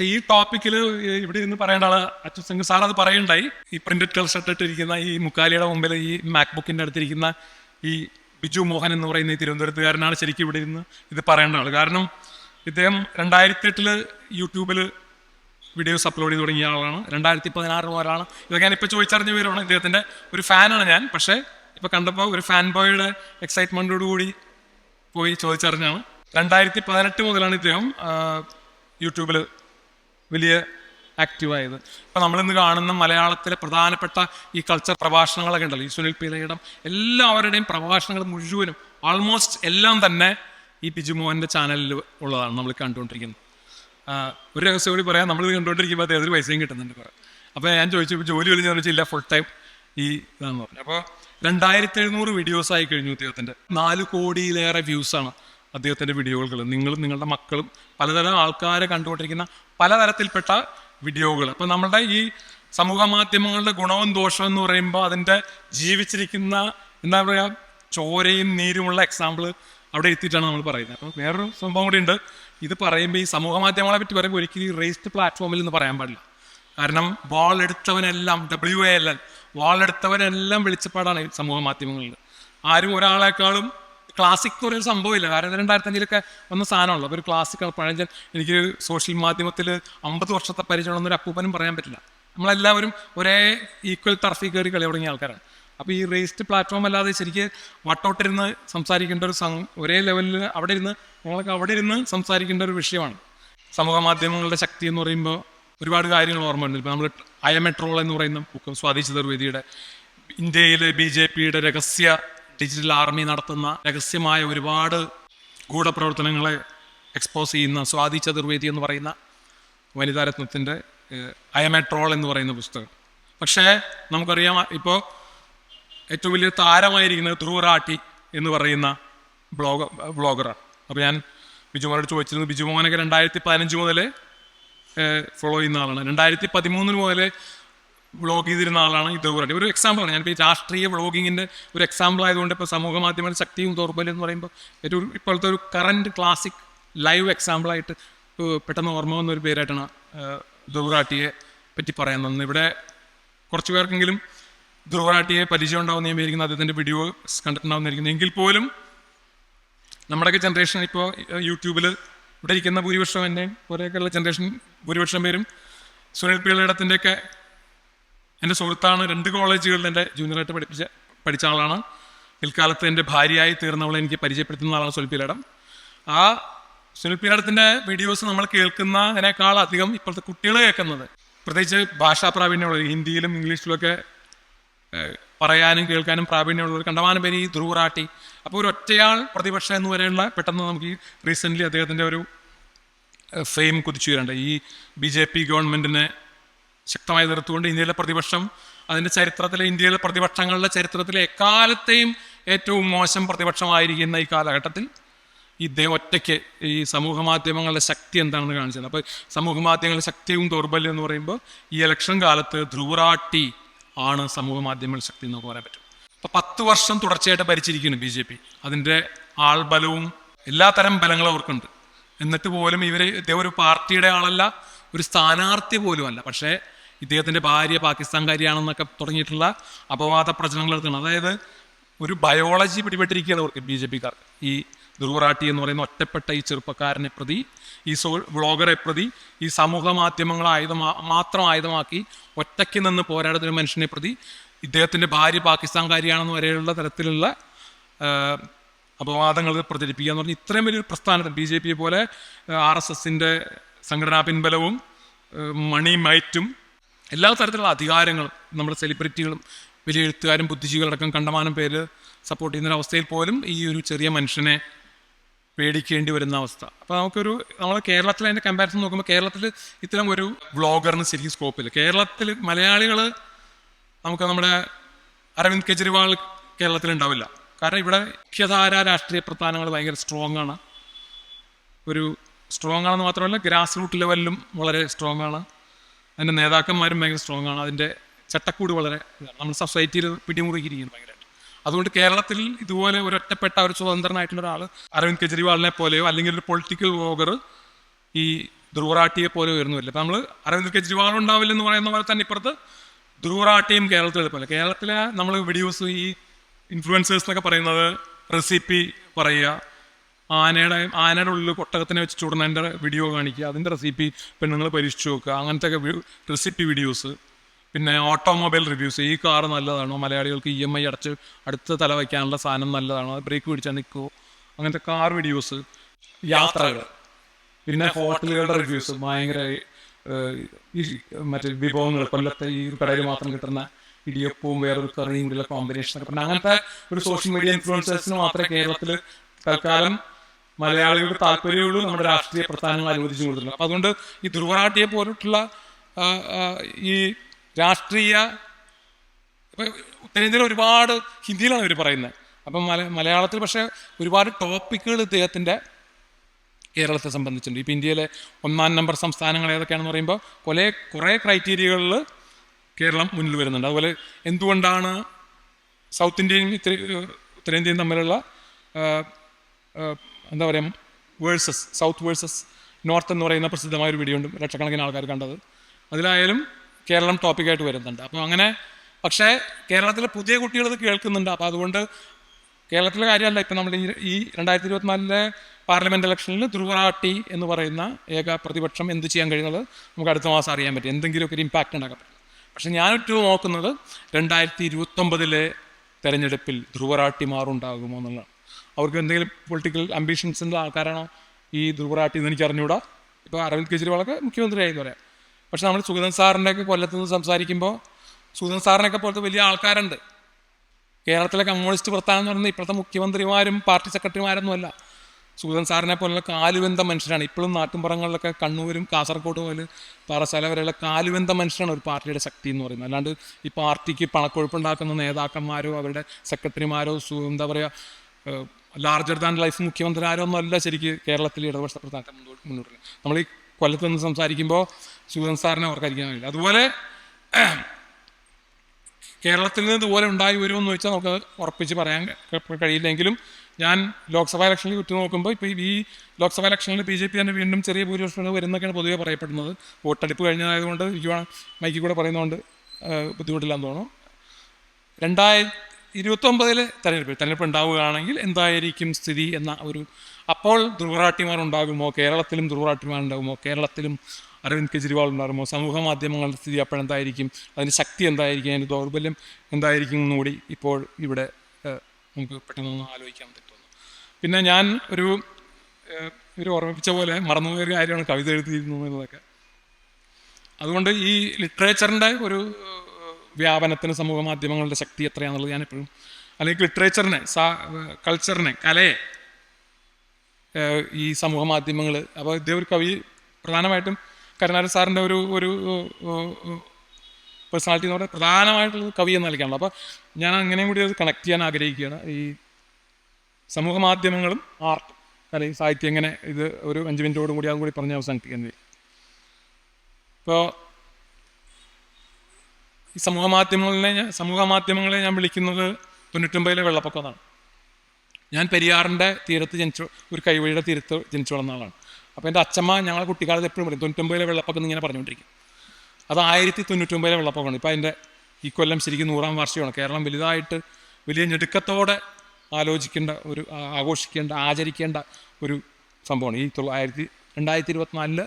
പക്ഷെ ഈ ടോപ്പിക്കിൽ ഇവിടെ ഇന്ന് പറയേണ്ട ആൾ അച്യുത് സിംഗ് സാർ അത് പറയുണ്ടായി. ഈ പ്രിന്റഡ് ഷർട്ട് ഇട്ടിരിക്കുന്ന ഈ മുക്കാലിയുടെ മുമ്പിൽ ഈ മാക്ബുക്കിന്റെ അടുത്തിരിക്കുന്ന ഈ ബിജു മോഹൻ എന്ന് പറയുന്ന ഈ തിരുവനന്തപുരത്തുകാരനാണ് ശരിക്കും ഇവിടെ ഇരുന്ന് ഇത് പറയേണ്ട ആൾ. കാരണം ഇദ്ദേഹം രണ്ടായിരത്തി എട്ടിൽ യൂട്യൂബിൽ വീഡിയോസ് അപ്ലോഡ് ചെയ്ത് തുടങ്ങിയ ആളാണ്. രണ്ടായിരത്തി പതിനാറ് മുതലാണ് ഇതൊക്കെ ഞാൻ ഇപ്പോൾ ചോദിച്ചറിഞ്ഞ പേരാണ് ഇദ്ദേഹത്തിന്റെ ഒരു ഫാനാണ് ഞാൻ. പക്ഷേ ഇപ്പോൾ കണ്ടപ്പോൾ ഒരു ഫാൻ ബോയുടെ എക്സൈറ്റ്മെന്റോട് കൂടി പോയി ചോദിച്ചറിഞ്ഞാണ്. രണ്ടായിരത്തി പതിനെട്ട് മുതലാണ് ഇദ്ദേഹം യൂട്യൂബിൽ വലിയ ആക്റ്റീവായത് നമ്മൾ നമ്മളിന്ന് കാണുന്ന മലയാളത്തിലെ പ്രധാനപ്പെട്ട ഈ കൾച്ചർ പ്രഭാഷണങ്ങളൊക്കെ ഉണ്ടല്ലോ. ഈ സുനിൽ പിലയുടെ എല്ലാവരുടെയും പ്രഭാഷണങ്ങൾ മുഴുവനും ആൾമോസ്റ്റ് എല്ലാം തന്നെ ഈ പിജുമോഹന്റെ ചാനലിൽ ഉള്ളതാണ് നമ്മൾ കണ്ടുകൊണ്ടിരിക്കുന്നത്. ഒരു രഹസ്യം കൂടി പറയാം. നമ്മളിത് കണ്ടുകൊണ്ടിരിക്കുമ്പോൾ അദ്ദേഹത്തിന് പൈസയും കിട്ടുന്നുണ്ട് കുറേ. അപ്പോൾ ഞാൻ ചോദിച്ചു ഇപ്പോൾ ജോലി വിളിച്ചു ചോദിച്ചില്ല ഫുൾ ടൈം ഈ ഇതാണെന്ന് പറഞ്ഞു. അപ്പോൾ രണ്ടായിരത്തി എഴുന്നൂറ് വീഡിയോസ് ആയി കഴിഞ്ഞു അദ്ദേഹത്തിന്റെ നാല് കോടിയിലേറെ വ്യൂസാണ് അദ്ദേഹത്തിന്റെ വീഡിയോകൾ നിങ്ങളും നിങ്ങളുടെ മക്കളും പലതരം ആൾക്കാരെ കണ്ടുകൊണ്ടിരിക്കുന്ന പലതരത്തിൽപ്പെട്ട വീഡിയോകൾ. അപ്പോൾ നമ്മളുടെ ഈ സമൂഹ മാധ്യമങ്ങളുടെ ഗുണവും ദോഷവും എന്ന് പറയുമ്പോൾ അതിന്റെ ജീവിച്ചിരിക്കുന്ന എന്താ പറയുക ചോരയും നീരുമുള്ള എക്സാമ്പിൾ അവിടെ എത്തിയിട്ടാണ് നമ്മൾ പറയുന്നത്. അപ്പോൾ വേറൊരു സംഭവം കൂടി ഉണ്ട്. ഇത് പറയുമ്പോൾ ഈ സമൂഹ മാധ്യമങ്ങളെ പറ്റി പറയുമ്പോൾ ഒരിക്കലും ഈ റേസ്ഡ് പ്ലാറ്റ്ഫോമിൽ എന്ന് പറയാൻ പാടില്ല. കാരണം ball എടുത്തവനെല്ലാം W A L L ball എടുത്തവനെല്ലാം വെളിച്ചപ്പാടാണ് സമൂഹ മാധ്യമങ്ങളിൽ. ആരും ഒരാളെക്കാളും ക്ലാസിക് എന്ന് പറയുന്ന സംഭവമില്ല. കാരണം രണ്ടായിരത്തി അഞ്ചിലൊക്കെ വന്ന സാധനമുള്ളൂ അപ്പോൾ ഒരു ക്ലാസിക് പഴഞ്ചൻ എനിക്ക് സോഷ്യൽ മാധ്യമത്തിൽ അമ്പത് വർഷത്തെ പരിചയമുള്ള ഒരു അപ്പൂപ്പനും പറയാൻ പറ്റില്ല. നമ്മളെല്ലാവരും ഒരേ ഈക്വൽ ടർഫിൽ കയറി കളി തുടങ്ങിയ ആൾക്കാരാണ്. അപ്പോൾ ഈ റേസ്ഡ് പ്ലാറ്റ്ഫോം അല്ലാതെ ശരിക്ക് വട്ടോട്ടിരുന്ന് സംസാരിക്കേണ്ട ഒരു സം ഒരേ ലെവലിൽ അവിടെ ഇരുന്ന് നമ്മളൊക്കെ അവിടെ ഇരുന്ന് സംസാരിക്കേണ്ട ഒരു വിഷയമാണ്. സമൂഹ മാധ്യമങ്ങളുടെ ശക്തി എന്ന് പറയുമ്പോൾ ഒരുപാട് കാര്യങ്ങൾ ഓർമ്മയുണ്ട്. ഇപ്പോൾ നമ്മൾ അയമെട്രോൾ എന്ന് പറയുന്ന ബുക്കും സ്വാതി ചതുർവേദിയുടെ ഇന്ത്യയിലെ ബി ജെ പിയുടെ രഹസ്യ ഡിജിറ്റൽ ആർമി നടത്തുന്ന രഹസ്യമായ ഒരുപാട് ഗൂഢപ്രവർത്തനങ്ങളെ എക്സ്പോസ് ചെയ്യുന്ന സ്വാതി ചതുർവേദി എന്ന് പറയുന്ന വനിതാരത്നത്തിന്റെ അയമെട്രോൾ എന്ന് പറയുന്ന പുസ്തകം. പക്ഷേ നമുക്കറിയാം ഇപ്പോൾ ഏറ്റവും വലിയ താരമായിരിക്കുന്നത് ധ്രുവറാട്ടി എന്ന് പറയുന്ന ബ്ലോഗ ബ്ലോഗറാണ് അപ്പോൾ ഞാൻ ബിജുമോനോട് ചോദിച്ചിരുന്നു ബിജുമോനൊക്കെ രണ്ടായിരത്തി പതിനഞ്ച് മുതൽ ഫോളോ ചെയ്യുന്ന ആളാണ്. രണ്ടായിരത്തി പതിമൂന്നിന് മുതൽ വ്ളോഗ് ചെയ്തിരുന്ന ആളാണ് ധ്രുവറാട്ടി ഒരു എക്സാമ്പിളാണ് ഞാനിപ്പോൾ ഈ രാഷ്ട്രീയ വ്ളോഗിങ്ങിന്റെ ഒരു എക്സാമ്പിൾ ആയതുകൊണ്ട് ഇപ്പോൾ സമൂഹ മാധ്യമങ്ങൾ ശക്തിയും ദൗർബല്യം എന്ന് പറയുമ്പോൾ ഏറ്റവും ഇപ്പോഴത്തെ ഒരു കറന്റ് ക്ലാസിക് ലൈവ് എക്സാമ്പിളായിട്ട് പെട്ടെന്ന് ഓർമ്മ വന്ന ഒരു പേരായിട്ടാണ് ധ്രുവറാട്ടിയെ പറ്റി പറയാൻ ഇവിടെ കുറച്ച് പേർക്കെങ്കിലും ധ്രുവറാട്ടിയെ പരിചയം ഉണ്ടാവുന്ന വിചാരിക്കുന്ന. അദ്ദേഹത്തിന്റെ വീഡിയോ കണ്ടിട്ടുണ്ടാവുന്നിരിക്കുന്നു എങ്കിൽ പോലും നമ്മുടെയൊക്കെ ജനറേഷൻ ഇപ്പോൾ യൂട്യൂബിൽ ഇവിടെ ഇരിക്കുന്ന ഭൂരിപക്ഷം എന്നെയും കുറേയൊക്കെയുള്ള ജനറേഷൻ ഭൂരിപക്ഷം പേരും സുനിൽ പിള്ളയിടത്തിന്റെയൊക്കെ എന്റെ സുഹൃത്താണ് രണ്ട് കോളേജുകളിൽ എന്റെ ജൂനിയറായിട്ട് പഠിപ്പിച്ച പഠിച്ച ആളാണ്. പിൽക്കാലത്ത് എന്റെ ഭാര്യയായി തീർന്നവളെ എനിക്ക് പരിചയപ്പെടുത്തുന്ന ആളാണ് സുനിൽ പിള്ളയിടം ആ സുനിൽ പിള്ളയിടത്തിന്റെ വീഡിയോസ് നമ്മൾ കേൾക്കുന്നതിനേക്കാൾ അധികം ഇപ്പോഴത്തെ കുട്ടികൾ കേൾക്കുന്നത്. പ്രത്യേകിച്ച് ഭാഷാ പ്രാവീണ്യമുള്ള ഹിന്ദിയിലും ഇംഗ്ലീഷിലുമൊക്കെ പറയാനും കേൾക്കാനും പ്രാവീണ്യമുള്ളവർ കണ്ടമാനം പേര് ഈ ധ്രുവറാട്ടി. അപ്പോൾ ഒരു ഒറ്റയാൾ പ്രതിപക്ഷം എന്ന് വരെയുള്ള പെട്ടെന്ന് നമുക്ക് ഈ റീസെന്റ്ലി അദ്ദേഹത്തിന്റെ ഒരു ഫെയിം കുതിച്ചു വരേണ്ട. ഈ ബി ജെ പി ഗവൺമെന്റിനെ ശക്തമായി നിർത്തുകൊണ്ട് ഇന്ത്യയിലെ പ്രതിപക്ഷം അതിന്റെ ചരിത്രത്തിലെ ഇന്ത്യയിലെ പ്രതിപക്ഷങ്ങളുടെ ചരിത്രത്തിലെ എക്കാലത്തെയും ഏറ്റവും മോശം പ്രതിപക്ഷമായിരിക്കുന്ന ഈ കാലഘട്ടത്തിൽ ഇദ്ദേഹം ഒറ്റയ്ക്ക് ഈ സമൂഹ മാധ്യമങ്ങളുടെ ശക്തി എന്താണെന്ന് കാണിച്ചത്. അപ്പോൾ സമൂഹ മാധ്യമങ്ങളുടെ ശക്തിയും ദൗർബല്യം എന്ന് പറയുമ്പോൾ ഈ ഇലക്ഷൻ കാലത്ത് ധ്രുവറാട്ടി ആണ് സമൂഹ മാധ്യമങ്ങളുടെ ശക്തി എന്ന് പറയാൻ പറ്റും. അപ്പോൾ പത്ത് വർഷം തുടർച്ചയായിട്ട് ഭരിച്ചിരിക്കുന്നു ബി ജെ പി. അതിന്റെ ആൾബലവും എല്ലാത്തരം ബലങ്ങളും അവർക്കുണ്ട്. എന്നിട്ട് പോലും ഇവർ ഇദ്ദേഹം ഒരു പാർട്ടിയുടെ ആളല്ല ഒരു സ്ഥാനാർത്ഥി പോലുമല്ല. പക്ഷേ ഇദ്ദേഹത്തിന്റെ ഭാര്യ പാകിസ്ഥാൻകാരിയാണെന്നൊക്കെ തുടങ്ങിയിട്ടുള്ള അപവാദ പ്രചരണങ്ങൾ എടുക്കുന്നത് അതായത് ഒരു ബയോളജി പിടിപെട്ടിരിക്കുകയാണ് അവർക്ക് ബി ജെ പിക്കാർ. ഈ ദുർവറാട്ടി എന്ന് പറയുന്ന ഒറ്റപ്പെട്ട ഈ ചെറുപ്പക്കാരനെ പ്രതി ഈ സോ വ്ളോഗറെ പ്രതി ഈ സമൂഹ മാധ്യമങ്ങൾ ആയുധമാ മാത്രം ആയുധമാക്കി ഒറ്റയ്ക്ക് നിന്ന് പോരാടുന്ന ഒരു മനുഷ്യനെ പ്രതി ഇദ്ദേഹത്തിന്റെ ഭാര്യ പാകിസ്ഥാൻകാരിയാണെന്ന് വരെയുള്ള തരത്തിലുള്ള അപവാദങ്ങൾ പ്രചരിപ്പിക്കുക എന്ന് പറഞ്ഞാൽ ഇത്രയും വലിയൊരു പ്രസ്ഥാനത്തിൽ ബി ജെ പിയെ പോലെ ആർ എസ് എസിന്റെ സംഘടനാ പിൻബലവും മണി മൈറ്റും എല്ലാ തരത്തിലുള്ള അധികാരങ്ങളും നമ്മുടെ സെലിബ്രിറ്റികളും വലിയ എഴുത്തുകാരും ബുദ്ധിജീവികളടക്കം കണ്ടമാനം പേര് സപ്പോർട്ട് ചെയ്യുന്ന അവസ്ഥയിൽ പോലും ഈ ഒരു ചെറിയ മനുഷ്യനെ പേടിക്കേണ്ടി വരുന്ന അവസ്ഥ. അപ്പോൾ നമുക്കൊരു നമ്മൾ കേരളത്തിൽ അതിന്റെ കമ്പാരിസൺ നോക്കുമ്പോൾ കേരളത്തിൽ ഇത്തരം ഒരു വ്ളോഗറിന് ശരിക്കും സ്കോപ്പില്ല കേരളത്തിൽ മലയാളികൾ നമുക്ക് നമ്മുടെ അരവിന്ദ് കെജ്രിവാൾ കേരളത്തിൽ ഉണ്ടാവില്ല. കാരണം ഇവിടെ മുഖ്യധാര രാഷ്ട്രീയ പ്രസ്ഥാനങ്ങൾ ഭയങ്കര സ്ട്രോങ് ആണ്. ഒരു സ്ട്രോങ് ആണെന്ന് മാത്രമല്ല ഗ്രാസ് റൂട്ട് ലെവലിലും വളരെ സ്ട്രോങ് ആണ്. അതിന്റെ നേതാക്കന്മാരും ഭയങ്കര സ്ട്രോങ് ആണ്. അതിന്റെ ചട്ടക്കൂട് വളരെ ഇതാണ്. നമ്മൾ സൊസൈറ്റിയിൽ പിടിമുറുകിയിരിക്കുന്നു ഭയങ്കരമായിട്ട് അതുകൊണ്ട് കേരളത്തിൽ ഇതുപോലെ ഒരു ഒറ്റപ്പെട്ട ഒരു സ്വതന്ത്രനായിട്ടുള്ള ഒരാൾ അരവിന്ദ് കെജ്രിവാളിനെ പോലെയോ അല്ലെങ്കിൽ ഒരു പൊളിറ്റിക്കൽ വോഗർ ഈ ധ്രുവറാട്ടിയെ പോലെ വരുന്നില്ല അപ്പം നമ്മൾ അരവിന്ദ് കെജ്രിവാൾ ഉണ്ടാവില്ല എന്ന് പറയുന്ന പോലെ തന്നെ ഇപ്പുറത്ത് ധ്രുവറാട്ടിയും കേരളത്തിൽ പോലെ. കേരളത്തിലെ നമ്മൾ വീഡിയോസ് ഈ ഇൻഫ്ലുവൻസേഴ്സ് എന്നൊക്കെ പറയുന്നത് റെസിപ്പി പറയുക ആനയുടെ ആനയുടെ ഉള്ളിൽ കൊട്ടകത്തിനെ വെച്ച് ചുടുന്നതിന്റെ വീഡിയോ കാണിക്കുക. അതിന്റെ റെസിപ്പി പെണ്ണുങ്ങൾ പരീക്ഷിച്ച് നോക്കുക. അങ്ങനത്തെ റെസിപ്പി വീഡിയോസ് പിന്നെ ഓട്ടോമൊബൈൽ റിവ്യൂസ് ഈ കാർ നല്ലതാണോ? മലയാളികൾക്ക് ഇ എം ഐ അടച്ച് അടുത്ത തല വയ്ക്കാനുള്ള സാധനം നല്ലതാണോ? ബ്രേക്ക് പിടിച്ചാൽ നിൽക്കുമോ അങ്ങനത്തെ കാർ വീഡിയോസ് യാത്രകൾ. പിന്നെ ഹോട്ടലുകളുടെ റിവ്യൂസ് ഭയങ്കര ഈ മറ്റേ വിഭവങ്ങൾ കൊല്ലത്തെ ഈ കടയിൽ മാത്രം കിട്ടുന്ന ഇടിയപ്പവും വേറൊരു കറിയും കൂടിയുള്ള കോമ്പിനേഷൻ ഒക്കെ. പറഞ്ഞാൽ അങ്ങനത്തെ ഒരു സോഷ്യൽ മീഡിയ ഇൻഫ്ലുവൻസേഴ്സിന് മാത്രമേ കേരളത്തിൽ തൽക്കാലം മലയാളികൾക്ക് താല്പര്യമുള്ളൂ നമ്മുടെ രാഷ്ട്രീയ പ്രസ്ഥാനങ്ങൾ അനുവദിച്ചു കൊടുത്തിട്ടുണ്ട്. അപ്പം അതുകൊണ്ട് ഈ ധ്രുവനാട്ടിയെ പോലുള്ള ഈ രാഷ്ട്രീയ ഉത്തരേന്ത്യയിൽ ഒരുപാട് ഹിന്ദിയിലാണ് ഇവർ പറയുന്നത്. അപ്പം മല മലയാളത്തിൽ പക്ഷേ ഒരുപാട് ടോപ്പിക്കുകൾ ഇദ്ദേഹത്തിന്റെ കേരളത്തെ സംബന്ധിച്ചിട്ടുണ്ട്. ഇപ്പം ഇന്ത്യയിലെ ഒന്നാം നമ്പർ സംസ്ഥാനങ്ങൾ ഏതൊക്കെയാണെന്ന് പറയുമ്പോൾ കുറേ കുറേ ക്രൈറ്റീരിയകളിൽ കേരളം മുന്നിൽ വരുന്നുണ്ട്. അതുപോലെ എന്തുകൊണ്ടാണ് സൗത്ത് ഇന്ത്യയും ഇത്ര ഉത്തരേന്ത്യയും തമ്മിലുള്ള എന്താ പറയുക വേഴ്സസ് സൗത്ത് വേഴ്സസ് നോർത്ത് എന്ന് പറയുന്ന പ്രസിദ്ധമായ ഒരു വീഡിയോ ഉണ്ട്. ലക്ഷക്കണക്കിന് ആൾക്കാർ കണ്ടത്. അതിലായാലും കേരളം ടോപ്പിക്കായിട്ട് വരുന്നുണ്ട്. അപ്പോൾ അങ്ങനെ പക്ഷേ കേരളത്തിലെ പുതിയ കുട്ടികൾ ഇത് കേൾക്കുന്നുണ്ട്. അപ്പോൾ അതുകൊണ്ട് കേരളത്തിലെ കാര്യമല്ല. ഇപ്പം നമ്മൾ ഈ- രണ്ടായിരത്തി ഇരുപത്തിനാലിലെ പാർലമെന്റ് ഇലക്ഷനിൽ ധ്രുവറാട്ടി എന്ന് പറയുന്ന ഏക പ്രതിപക്ഷം എന്ത് ചെയ്യാൻ കഴിയുന്നത് നമുക്ക് അടുത്ത മാസം അറിയാൻ പറ്റും. എന്തെങ്കിലുമൊക്കെ ഒരു ഇമ്പാക്റ്റ് ഉണ്ടാക്കാൻ പറ്റും. പക്ഷേ ഞാൻ ഏറ്റവും നോക്കുന്നത് രണ്ടായിരത്തി ഇരുപത്തൊമ്പതിലെ തെരഞ്ഞെടുപ്പിൽ ധ്രുവറാട്ടിമാറുണ്ടാകുമോ എന്നുള്ളതാണ്. അവർക്ക് എന്തെങ്കിലും പൊളിറ്റിക്കൽ അംബിഷൻസിന്റെ ആൾക്കാരാണോ ഈ ധ്രുവറാട്ടി എന്ന് എനിക്ക് അറിഞ്ഞുകൂടാ ഇപ്പോൾ അരവിന്ദ് കെജ്രിവാളൊക്കെ മുഖ്യമന്ത്രിയായി എന്ന് പറയാം. പക്ഷെ നമ്മൾ സുഗതൻ സാറിന്റെയൊക്കെ കൊല്ലത്ത് നിന്ന് സംസാരിക്കുമ്പോൾ സുഗതൻ സാറിനൊക്കെ പോലത്തെ വലിയ ആൾക്കാരുണ്ട്. കേരളത്തിലെ കമ്മ്യൂണിസ്റ്റ് പ്രസ്ഥാനം എന്ന് പറയുന്നത് ഇപ്പോഴത്തെ മുഖ്യമന്ത്രിമാരും പാർട്ടി സെക്രട്ടറിമാരൊന്നും അല്ല. സുഗതൻ സാറിനെ പോലുള്ള കാലുവെന്ത മനുഷ്യരാണ് ഇപ്പോഴും നാട്ടുമ്പുറങ്ങളിലൊക്കെ കണ്ണൂരും കാസർഗോഡ് പോലെ പാറശാല വരെയുള്ള കാലുവെന്ത മനുഷ്യരാണ് ഒരു പാർട്ടിയുടെ ശക്തി എന്ന് പറയുന്നത്. അല്ലാണ്ട് ഈ പാർട്ടിക്ക് പണക്കൊഴുപ്പുണ്ടാക്കുന്ന നേതാക്കന്മാരോ അവരുടെ സെക്രട്ടറിമാരോ എന്താ പറയുക ലാർജർ ദാൻ ലൈഫ് മുഖ്യമന്ത്രിമാരോ ആരൊന്നുമല്ല ശരിക്കും കേരളത്തിൽ ഇടതുപക്ഷ പ്രസ്ഥാനത്തെ മുന്നോട്ട് നമ്മൾ ഈ കൊല്ലത്ത് നിന്ന് സംസാരിക്കുമ്പോൾ ശിവൻ സാറിനെ ഓർക്കാതിരിക്കാൻ കഴിയില്ല. അതുപോലെ കേരളത്തിൽ നിന്ന് ഇതുപോലെ ഉണ്ടായി വരുമെന്ന് ചോദിച്ചാൽ നമുക്ക് ഉറപ്പിച്ച് പറയാൻ കഴിയില്ലെങ്കിലും ഞാൻ ലോക്സഭാ ഇലക്ഷനിൽ ഉറ്റു നോക്കുമ്പോൾ ഇപ്പോൾ ഈ ലോക്സഭാ ഇലക്ഷനിൽ ബി ജെ പി തന്നെ വീണ്ടും ചെറിയ ഭൂരിപക്ഷം വരുന്നൊക്കെയാണ് പൊതുവെ പറയപ്പെടുന്നത്. വോട്ടെടുപ്പ് കഴിഞ്ഞതായതുകൊണ്ട് എനിക്ക് മൈക്കിൽ കൂടെ പറയുന്നതുകൊണ്ട് ബുദ്ധിമുട്ടില്ലാന്ന് തോന്നുന്നു. രണ്ടായിരത്തി ഇരുപത്തൊമ്പതിലെ തെരഞ്ഞെടുപ്പ് തെരഞ്ഞെടുപ്പ് ഉണ്ടാവുകയാണെങ്കിൽ എന്തായിരിക്കും സ്ഥിതി എന്ന ഒരു അപ്പോൾ ധ്രുവറാട്ടിമാർ ഉണ്ടാകുമോ കേരളത്തിലും ധ്രുവറാട്ടിമാർ ഉണ്ടാകുമോ കേരളത്തിലും അരവിന്ദ് കെജ്രിവാൾ ഉണ്ടാകുമോ? സമൂഹ മാധ്യമങ്ങളുടെ സ്ഥിതി അപ്പോൾ എന്തായിരിക്കും? അതിന്റെ ശക്തി എന്തായിരിക്കും? അതിന്റെ ദൗർബല്യം എന്തായിരിക്കും എന്നുകൂടി ഇപ്പോൾ ഇവിടെ നമുക്ക് പെട്ടെന്നൊന്ന് ആലോചിക്കാൻ പറ്റുന്നു പിന്നെ ഞാൻ ഒരു ഇവർ ഓർമ്മിപ്പിച്ച പോലെ മറന്നുപോയ ഒരു കാര്യമാണ് കവിത എഴുതിയിരുന്നു എന്നതൊക്കെ. അതുകൊണ്ട് ഈ ലിറ്ററേച്ചറിന്റെ ഒരു വ്യാപനത്തിന് സമൂഹ മാധ്യമങ്ങളുടെ ശക്തി എത്രയാണെന്നുള്ളത് ഞാൻ എപ്പോഴും അല്ലെങ്കിൽ ലിറ്ററേച്ചറിനെ സാ കൾച്ചറിനെ കലയെ ഈ സമൂഹ മാധ്യമങ്ങൾ അപ്പോൾ ഇതേ ഒരു കവി പ്രധാനമായിട്ടും കരുണാരൻ സാറിന്റെ ഒരു ഒരു പേഴ്സണാലിറ്റി എന്ന് പറയുന്നത് പ്രധാനമായിട്ടുള്ള കവി എന്ന അപ്പോൾ ഞാൻ അങ്ങനെയും കൂടി അത് കണക്ട് ചെയ്യാൻ ആഗ്രഹിക്കുകയാണ്. ഈ സമൂഹ മാധ്യമങ്ങളും ആർട്ട് അല്ലെങ്കിൽ സാഹിത്യം എങ്ങനെ ഇത് ഒരു അഞ്ച് മിനിറ്റോടും കൂടി അതും കൂടി പറഞ്ഞ് അവസാനിപ്പിക്കുന്നത് ഇപ്പോൾ ഈ സമൂഹ മാധ്യമങ്ങളെ ഞാൻ സമൂഹ മാധ്യമങ്ങളെ ഞാൻ വിളിക്കുന്നത് തൊണ്ണൂറ്റൊമ്പതിലെ വെള്ളപ്പൊക്കം എന്നാണ് ഞാൻ പെരിയാറിന്റെ തീരത്ത് ജനിച്ചു ഒരു കൈവഴിയുടെ തീരത്ത് ജനിച്ചു വളർന്ന ആളാണ്. അപ്പോൾ എന്റെ അച്ഛമ്മ ഞങ്ങളെ കുട്ടിക്കാലത്ത് എപ്പോഴും പറയും തൊണ്ണൂറ്റൊമ്പതിലെ വെള്ളപ്പൊക്കം ഇങ്ങനെ പറഞ്ഞുകൊണ്ടിരിക്കും. അത് ആയിരത്തി തൊണ്ണൂറ്റൊമ്പതിലെ വെള്ളപ്പൊക്കമാണ്. ഇപ്പോൾ അതിന്റെ ഈ കൊല്ലം ശരിക്കും നൂറാം വാർഷികമാണ്. കേരളം വലുതായിട്ട് വലിയ ഞെടുക്കത്തോടെ ആലോചിക്കേണ്ട ഒരു ആഘോഷിക്കേണ്ട ആചരിക്കേണ്ട ഒരു സംഭവമാണ്. ഈ തൊള്ള- ആയിരത്തി രണ്ടായിരത്തി ഇരുപത്തിനാലിൽ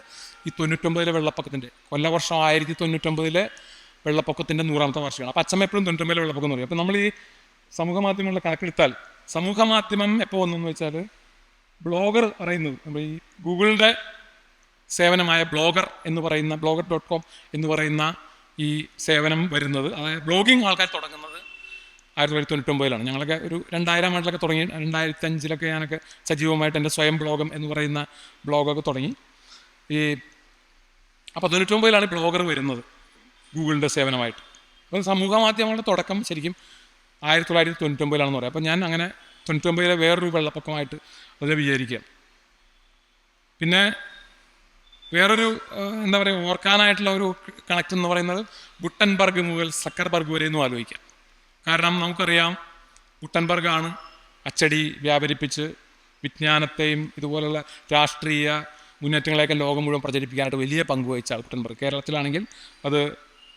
ഈ തൊണ്ണൂറ്റൊമ്പതിലെ വെള്ളപ്പൊക്കത്തിന്റെ കൊല്ലവർഷം ആയിരത്തി തൊണ്ണൂറ്റൊമ്പതിലെ വെള്ളപ്പൊക്കത്തിന്റെ നൂറാമത്തെ വർഷമാണ് അപ്പോൾ അച്ഛമ്മ എപ്പോഴും തൊണ്ണൂറ്റൊമ്പതിലെ വെള്ളപ്പൊക്കം എന്ന് പറയും. അപ്പോൾ നമ്മൾ ഈ സമൂഹ മാധ്യമങ്ങളുടെ കണക്കെടുത്താൽ സമൂഹ മാധ്യമം എപ്പോൾ വന്നെന്ന് വെച്ചാൽ ബ്ലോഗർ പറയുന്നത് നമ്മൾ ഈ ഗൂഗിളിന്റെ സേവനമായ ബ്ലോഗർ എന്ന് പറയുന്ന ബ്ലോഗർ ഡോട്ട് കോം എന്ന് പറയുന്ന ഈ സേവനം വരുന്നത് അതായത് ബ്ലോഗിങ് ആൾക്കാർ തുടങ്ങുന്നത് ആയിരത്തി തൊള്ളായിരത്തി തൊണ്ണൂറ്റൊമ്പതിലാണ് ഞങ്ങളൊക്കെ ഒരു രണ്ടായിരം ആണ്ടിലൊക്കെ തുടങ്ങി രണ്ടായിരത്തി അഞ്ചിലൊക്കെ ഞാനൊക്കെ സജീവമായിട്ട് എന്റെ സ്വയം ബ്ലോഗം എന്ന് പറയുന്ന ബ്ലോഗൊക്കെ തുടങ്ങി. ഈ അപ്പോൾ തൊണ്ണൂറ്റൊമ്പതിലാണ് ബ്ലോഗർ വരുന്നത്. ഗൂഗിളിന്റെ സേവനമായിട്ട്. അപ്പം സമൂഹ മാധ്യമങ്ങളുടെ തുടക്കം ശരിക്കും ആയിരത്തി തൊള്ളായിരത്തി തൊണ്ണൂറ്റൊമ്പതിലാണെന്ന് പറയാം. അപ്പോൾ ഞാൻ അങ്ങനെ തൊണ്ണൂറ്റൊമ്പതിലെ വേറൊരു വെള്ളപ്പൊക്കമായിട്ട് അതിനെ വിചാരിക്കുക പിന്നെ വേറൊരു എന്താ പറയുക ഓർക്കാനായിട്ടുള്ള ഒരു കണക്റ്റ് എന്ന് പറയുന്നത് ഗുട്ടൻബർഗ് മുതൽ സക്കർബർഗ് വരെ എന്നും ആലോചിക്കാം. കാരണം നമുക്കറിയാം ഗുട്ടൻബർഗാണ് അച്ചടി വ്യാപരിപ്പിച്ച് വിജ്ഞാനത്തെയും ഇതുപോലുള്ള രാഷ്ട്രീയ മുന്നേറ്റങ്ങളെയൊക്കെ ലോകം മുഴുവൻ പ്രചരിപ്പിക്കാനായിട്ട് വലിയ പങ്ക് വഹിച്ച ആൾ ഗുട്ടൻബർഗ്. കേരളത്തിലാണെങ്കിൽ അത്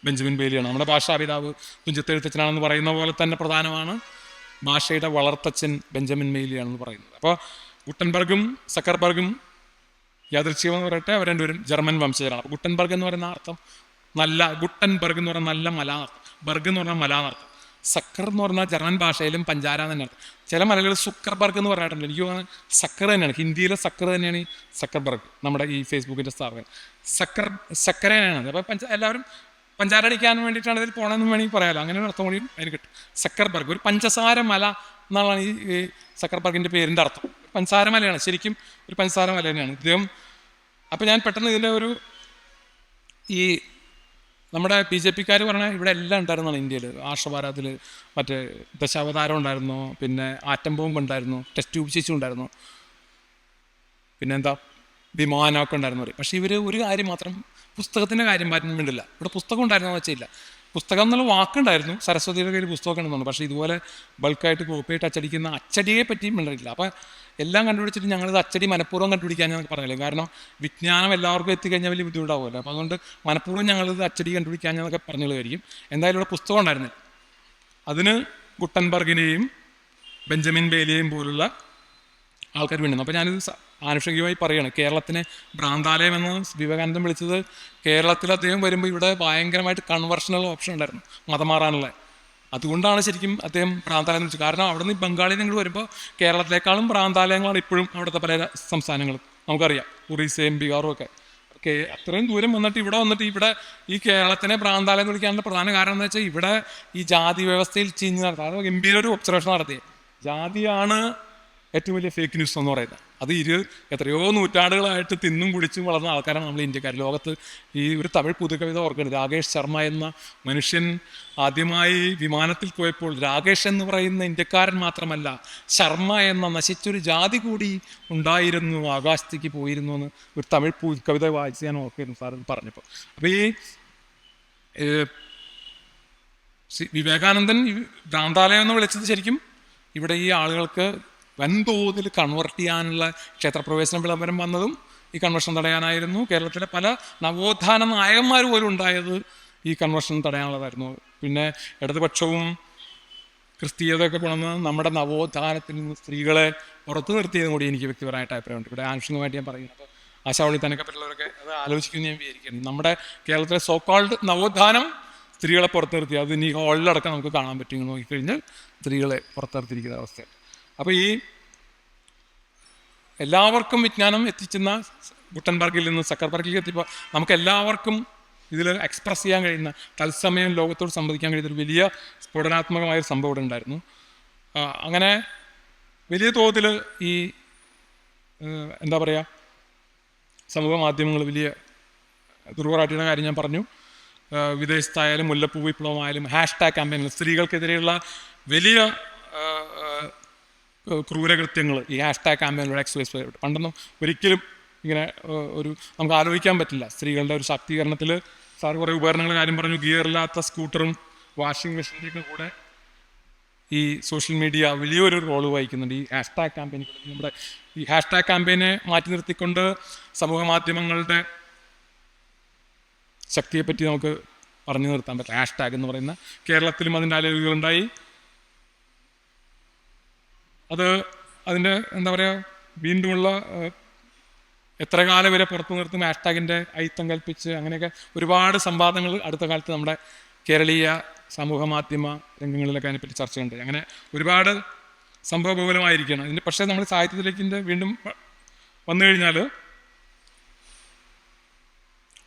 ബെഞ്ചമിൻ ബേലിയാണ് നമ്മുടെ ഭാഷാപിതാവ് തുഞ്ചത്തെഴുത്തച്ഛനാണെന്ന് പറയുന്ന പോലെ തന്നെ പ്രധാനമാണ് ഭാഷയുടെ വളർത്തച്ഛൻ ബെഞ്ചമിൻ ബേലിയാണെന്ന് പറയുന്നത്. അപ്പോൾ ഗുട്ടൻബർഗും സക്കർബർഗും യാദൃച്ഛികം എന്ന് പറയട്ടെ അവർ രണ്ടുപേരും ജർമ്മൻ വംശജരാണ്. അപ്പോൾ ഗുട്ടൻബർഗ് എന്ന് പറയുന്ന അർത്ഥം നല്ല ഗുട്ടൻബർഗ് എന്ന് പറഞ്ഞാൽ നല്ല മല ബർഗ് എന്ന് പറഞ്ഞാൽ മല സക്കർ എന്ന് പറഞ്ഞാൽ ജർമ്മൻ ഭാഷയിലും പഞ്ചാര തന്നെ അർത്ഥം. ചില മലകൾ സുക്കർബർഗ് എന്ന് പറയാറുണ്ട് എനിക്ക് തോന്നുന്നത് സക്കർ തന്നെയാണ്. ഹിന്ദിയിലെ സക്കർ തന്നെയാണ് ഈ സക്കർബർഗ് നമ്മുടെ ഈ ഫേസ്ബുക്കിന്റെ സ്ഥാപകൻ. സക്കർ സക്കരയാണ് അപ്പോൾ എല്ലാവരും പഞ്ചാര അടിക്കാൻ വേണ്ടിയിട്ടാണ് ഇതിൽ പോകണമെന്ന് വേണമെങ്കിൽ പറയാമല്ലോ അങ്ങനെ ഒരു അർത്ഥം കൂടി അതിന് കിട്ടും. സക്കർബർഗ് ഒരു പഞ്ചസാര മല എന്നുള്ളതാണ് ഈ സക്കർബർഗിന്റെ പേരിന്റെ അർത്ഥം. പഞ്ചസാര മലയാണ് ശരിക്കും ഒരു പഞ്ചസാര മല തന്നെയാണ്. ഇദ്ദേഹം അപ്പോൾ ഞാൻ പെട്ടെന്ന് ഇതിന്റെ ഒരു ഈ നമ്മുടെ ബി ജെ പിക്കാർ പറഞ്ഞാൽ ഇവിടെ എല്ലാം ഉണ്ടായിരുന്നാണ് ഇന്ത്യയിൽ ആർഷഭാരതിൽ മറ്റേ ദശാവതാരം ഉണ്ടായിരുന്നു പിന്നെ ആറ്റം ബോംബ് ഉണ്ടായിരുന്നു ടെസ്റ്റ് ട്യൂബ് ചേച്ചി ഉണ്ടായിരുന്നു. പിന്നെന്താ വിമാനമൊക്കെ ഉണ്ടായിരുന്നു. പക്ഷേ ഇവർ ഒരു കാര്യം മാത്രം പുസ്തകത്തിന്റെ കാര്യം മാറ്റാൻ വേണ്ടില്ല ഇവിടെ പുസ്തകം ഉണ്ടായിരുന്നു വെച്ചില്ല. പുസ്തകം എന്നുള്ള വാക്കുണ്ടായിരുന്നു. സരസ്വതിയുടെ കയ്യിൽ പുസ്തകമൊക്കെ ഉണ്ടെന്നുണ്ട് പക്ഷേ ഇതുപോലെ ബൾക്കായിട്ട് കോപ്പിയായിട്ട് അച്ചടിക്കുന്ന അച്ചടിയെ പറ്റിയും മിണ്ടില്ല. അപ്പോൾ എല്ലാം കണ്ടുപിടിച്ചിട്ട് ഞങ്ങളിത് അച്ചടി മനഃപൂർവം കണ്ടുപിടിക്കാൻ ഞങ്ങൾക്ക് പറഞ്ഞില്ലേ? കാരണം വിജ്ഞാനം എല്ലാവർക്കും എത്തിക്കഴിഞ്ഞാൽ വലിയ ബുദ്ധിമുട്ടാവുമല്ലോ. അപ്പോൾ അതുകൊണ്ട് മനഃപൂർവം ഞങ്ങളിത് അച്ചടി കണ്ടുപിടിക്കാൻ ഞങ്ങൾക്ക് പറഞ്ഞുള്ളതായിരിക്കും. എന്തായാലും ഇവിടെ പുസ്തകം ഉണ്ടായിരുന്നില്ല. അതിന് ഗുട്ടൻബർഗിനെയും ബെഞ്ചമിൻ ബേലിയെയും പോലുള്ള ആൾക്കാർ വേണ്ടുന്നു അപ്പോൾ ഞാനിത് ആനുഷംഗികമായി പറയുകയാണ് കേരളത്തിനെ ഭ്രാന്താലയം എന്ന് വിവേകാനന്ദൻ വിളിച്ചത് കേരളത്തിൽ അദ്ദേഹം വരുമ്പോൾ ഇവിടെ ഭയങ്കരമായിട്ട് കൺവെർഷനുള്ള ഓപ്ഷൻ ഉണ്ടായിരുന്നു. മതം മാറാനുള്ള. അതുകൊണ്ടാണ് ശരിക്കും അദ്ദേഹം ഭ്രാന്താലയം എന്ന് വെച്ചത് കാരണം അവിടെ നിന്ന് ബംഗാളിൽ നിങ്ങൾ വരുമ്പോൾ കേരളത്തിലേക്കാളും ഭ്രാന്താലയങ്ങളാണ് ഇപ്പോഴും അവിടുത്തെ പല സംസ്ഥാനങ്ങളും. നമുക്കറിയാം. ഒറീസയും ബീഹാറും ഒക്കെ. അത്രയും ദൂരം വന്നിട്ട് ഇവിടെ വന്നിട്ട് ഇവിടെ ഈ കേരളത്തിനെ പ്രാന്താലയം എന്ന് വിളിക്കാനുള്ള പ്രധാന കാരണം എന്ന് വെച്ചാൽ ഇവിടെ ഈ ജാതി വ്യവസ്ഥയിൽ ചീഞ്ഞ് നടത്തുക അത് ഗംഭീര ഒരു ഒബ്സർവേഷൻ നടത്തിയത് ജാതിയാണ് ഏറ്റവും വലിയ ഫേക്ക് ന്യൂസ് എന്ന് പറയുന്നത്. അത് ഇരു എത്രയോ നൂറ്റാണ്ടുകളായിട്ട് തിന്നും കുടിച്ചും വളർന്ന ആൾക്കാരാണ് നമ്മൾ ഇന്ത്യക്കാർ ലോകത്ത് ഈ ഒരു തമിഴ് പുതുകവിത ഓർക്കുന്നത് രാകേഷ് ശർമ്മ എന്ന മനുഷ്യൻ ആദ്യമായി വിമാനത്തിൽ പോയപ്പോൾ രാകേഷ് എന്ന് പറയുന്ന ഇന്ത്യക്കാരൻ മാത്രമല്ല ശർമ്മ എന്ന നശിച്ചൊരു ജാതി കൂടി ഉണ്ടായിരുന്നു ആകാശത്തേക്ക് പോയിരുന്നു എന്ന് ഒരു തമിഴ് പു കവിത വായിച്ച് ഞാൻ ഓർക്കുന്നു സാർ പറഞ്ഞപ്പോൾ. അപ്പോൾ ഈ വിവേകാനന്ദൻ ഭ്രാന്താലയം എന്ന് വിളിച്ചത് ശരിക്കും ഇവിടെ ഈ ആളുകൾക്ക് വൻതോതിൽ കൺവെർട്ട് ചെയ്യാനുള്ള ക്ഷേത്രപ്രവേശന വിളംബരം വന്നതും ഈ കൺവെർഷൻ തടയാനായിരുന്നു. കേരളത്തിലെ പല നവോത്ഥാന നായകന്മാർ പോലും ഉണ്ടായത് ഈ കൺവെർഷൻ തടയാനുള്ളതായിരുന്നു. പിന്നെ ഇടതുപക്ഷവും ക്രിസ്തീയതയൊക്കെ കൊണ്ടുവന്ന് നമ്മുടെ നവോത്ഥാനത്തിൽ നിന്ന് സ്ത്രീകളെ പുറത്തു നിർത്തിയതും കൂടി എനിക്ക് വ്യക്തിപരമായിട്ട് അഭിപ്രായമുണ്ട് ഇവിടെ ആനുഷികമായിട്ട് ഞാൻ പറയുന്നത് ആശാവളി തനക്കെ പറ്റുള്ളവരൊക്കെ അത് ആലോചിക്കുന്നു ഞാൻ വിചാരിക്കുന്നു. നമ്മുടെ കേരളത്തിലെ സോക്കോൾഡ് നവോത്ഥാനം സ്ത്രീകളെ പുറത്തു നിർത്തി. അത് ഇനി ഹോളിലടക്കം നമുക്ക് കാണാൻ പറ്റുമെന്ന് നോക്കിക്കഴിഞ്ഞാൽ സ്ത്രീകളെ പുറത്തിറത്തിരിക്കുന്ന അവസ്ഥയാണ്. അപ്പോൾ ഈ എല്ലാവർക്കും വിജ്ഞാനം എത്തിച്ചെന്ന ഗുട്ടൻബർഗിൽ നിന്ന് സക്കർബർഗിൽ എത്തിയപ്പോൾ നമുക്ക് എല്ലാവർക്കും ഇതിൽ എക്സ്പ്രസ് ചെയ്യാൻ കഴിയുന്ന തത്സമയം ലോകത്തോട് സംവദിക്കാൻ കഴിയുന്ന ഒരു വലിയ സ്ഫോടനാത്മകമായ ഒരു സംഭവം ഇവിടെ ഉണ്ടായിരുന്നു. അങ്ങനെ വലിയ തോതിൽ ഈ എന്താ പറയുക സമൂഹ മാധ്യമങ്ങൾ വലിയ ദുർവറാട്ടിയുടെ കാര്യം ഞാൻ പറഞ്ഞു. വിദേശത്തായാലും മുല്ലപ്പൂ വിപ്ലവമായാലും ഹാഷ് ടാഗ് ക്യാമ്പയിനിൽ സ്ത്രീകൾക്കെതിരെയുള്ള വലിയ ക്രൂരകൃത്യങ്ങൾ ഈ ഹാഷ്ടാഗ് ക്യാമ്പയിനിലൂടെ എക്സ്പ്രസ് പണ്ടൊന്നും ഒരിക്കലും ഇങ്ങനെ ഒരു നമുക്ക് ആലോചിക്കാൻ പറ്റില്ല. സ്ത്രീകളുടെ ഒരു ശാക്തീകരണത്തിൽ സാർ കുറേ ഉപകരണങ്ങൾ കാര്യം പറഞ്ഞു. ഗിയറില്ലാത്ത സ്കൂട്ടറും വാഷിംഗ് മെഷീനിലേക്കും കൂടെ ഈ സോഷ്യൽ മീഡിയ വലിയൊരു റോൾ വഹിക്കുന്നുണ്ട്. ഈ ഹാഷ്ടാഗ് ക്യാമ്പയിൻ നമ്മുടെ ഈ ഹാഷ്ടാഗ് ക്യാമ്പയിനെ മാറ്റി നിർത്തിക്കൊണ്ട് സമൂഹ മാധ്യമങ്ങളുടെ ശക്തിയെപ്പറ്റി നമുക്ക് പറഞ്ഞു നിർത്താൻ പറ്റില്ല. ഹാഷ്ടാഗ് എന്ന് പറയുന്ന കേരളത്തിലും അതിന്റെ അലവുകളുണ്ടായി അത് അതിന്റെ എന്താ പറയുക വീണ്ടുമുള്ള എത്ര കാലം വരെ പുറത്തു നിർത്തും ഹാഷ്ടാഗിന്റെ അയിത്തം കൽപ്പിച്ച് അങ്ങനെയൊക്കെ ഒരുപാട് സംവാദങ്ങൾ അടുത്ത കാലത്ത് നമ്മുടെ കേരളീയ സമൂഹ മാധ്യമ രംഗങ്ങളിലൊക്കെ അതിനെപ്പറ്റി ചർച്ചയുണ്ട് അങ്ങനെ ഒരുപാട് സംഭവബഹുലമായിരിക്കണം ഇതിന്റെ പക്ഷേ നമ്മൾ സാഹിത്യത്തിലേക്കിന്റെ വീണ്ടും വന്നു കഴിഞ്ഞാൽ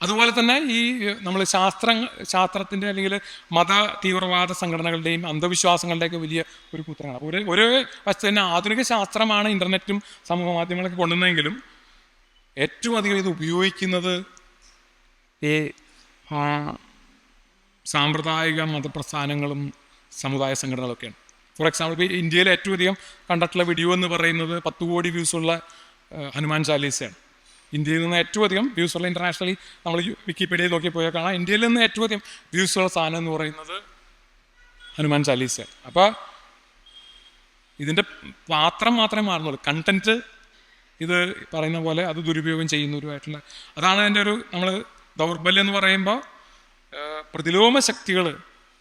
അതുപോലെ തന്നെ ഈ നമ്മൾ ശാസ്ത്ര ശാസ്ത്രത്തിന്റെ അല്ലെങ്കിൽ മത തീവ്രവാദ സംഘടനകളുടെയും അന്ധവിശ്വാസങ്ങളുടെയൊക്കെ വലിയ ഒരു കൂത്രമാണ് ഒരു ഒരു വശത്ത് തന്നെ ആധുനിക ശാസ്ത്രമാണ് ഇന്റർനെറ്റും സമൂഹ മാധ്യമങ്ങളൊക്കെ കൊണ്ടുവന്നെങ്കിലും ഏറ്റവും അധികം ഇത് ഉപയോഗിക്കുന്നത് ഈ സാമ്പ്രദായിക മതപ്രസ്ഥാനങ്ങളും സമുദായ സംഘടനകളൊക്കെയാണ്. ഫോർ എക്സാമ്പിൾ ഇപ്പോൾ ഇന്ത്യയിൽ ഏറ്റവും അധികം കണ്ടിട്ടുള്ള വീഡിയോ എന്ന് പറയുന്നത് പത്ത് കോടി വ്യൂസുള്ള ഹനുമാൻ ചാലീസയാണ്. ഇന്ത്യയിൽ നിന്ന് ഏറ്റവും അധികം വ്യൂസുള്ള ഇന്റർനാഷണലി നമ്മൾ വിക്കിപീഡിയയിൽ നോക്കി പോയാൽ കാണാം. ഇന്ത്യയിൽ നിന്ന് ഏറ്റവും അധികം വ്യൂസുള്ള സാധനം എന്ന് പറയുന്നത് ഹനുമാൻ ചാലീസ് അപ്പോൾ ഇതിന്റെ പാത്രം മാത്രമേ മാറുന്നുള്ളൂ. കണ്ടന്റ് ഇത് പറയുന്ന പോലെ അത് ദുരുപയോഗം ചെയ്യുന്നവരുമായിട്ടുള്ള അതാണ് അതിന്റെ ഒരു നമ്മൾ ദൗർബല്യം എന്ന് പറയുമ്പോൾ പ്രതിലോമ ശക്തികൾ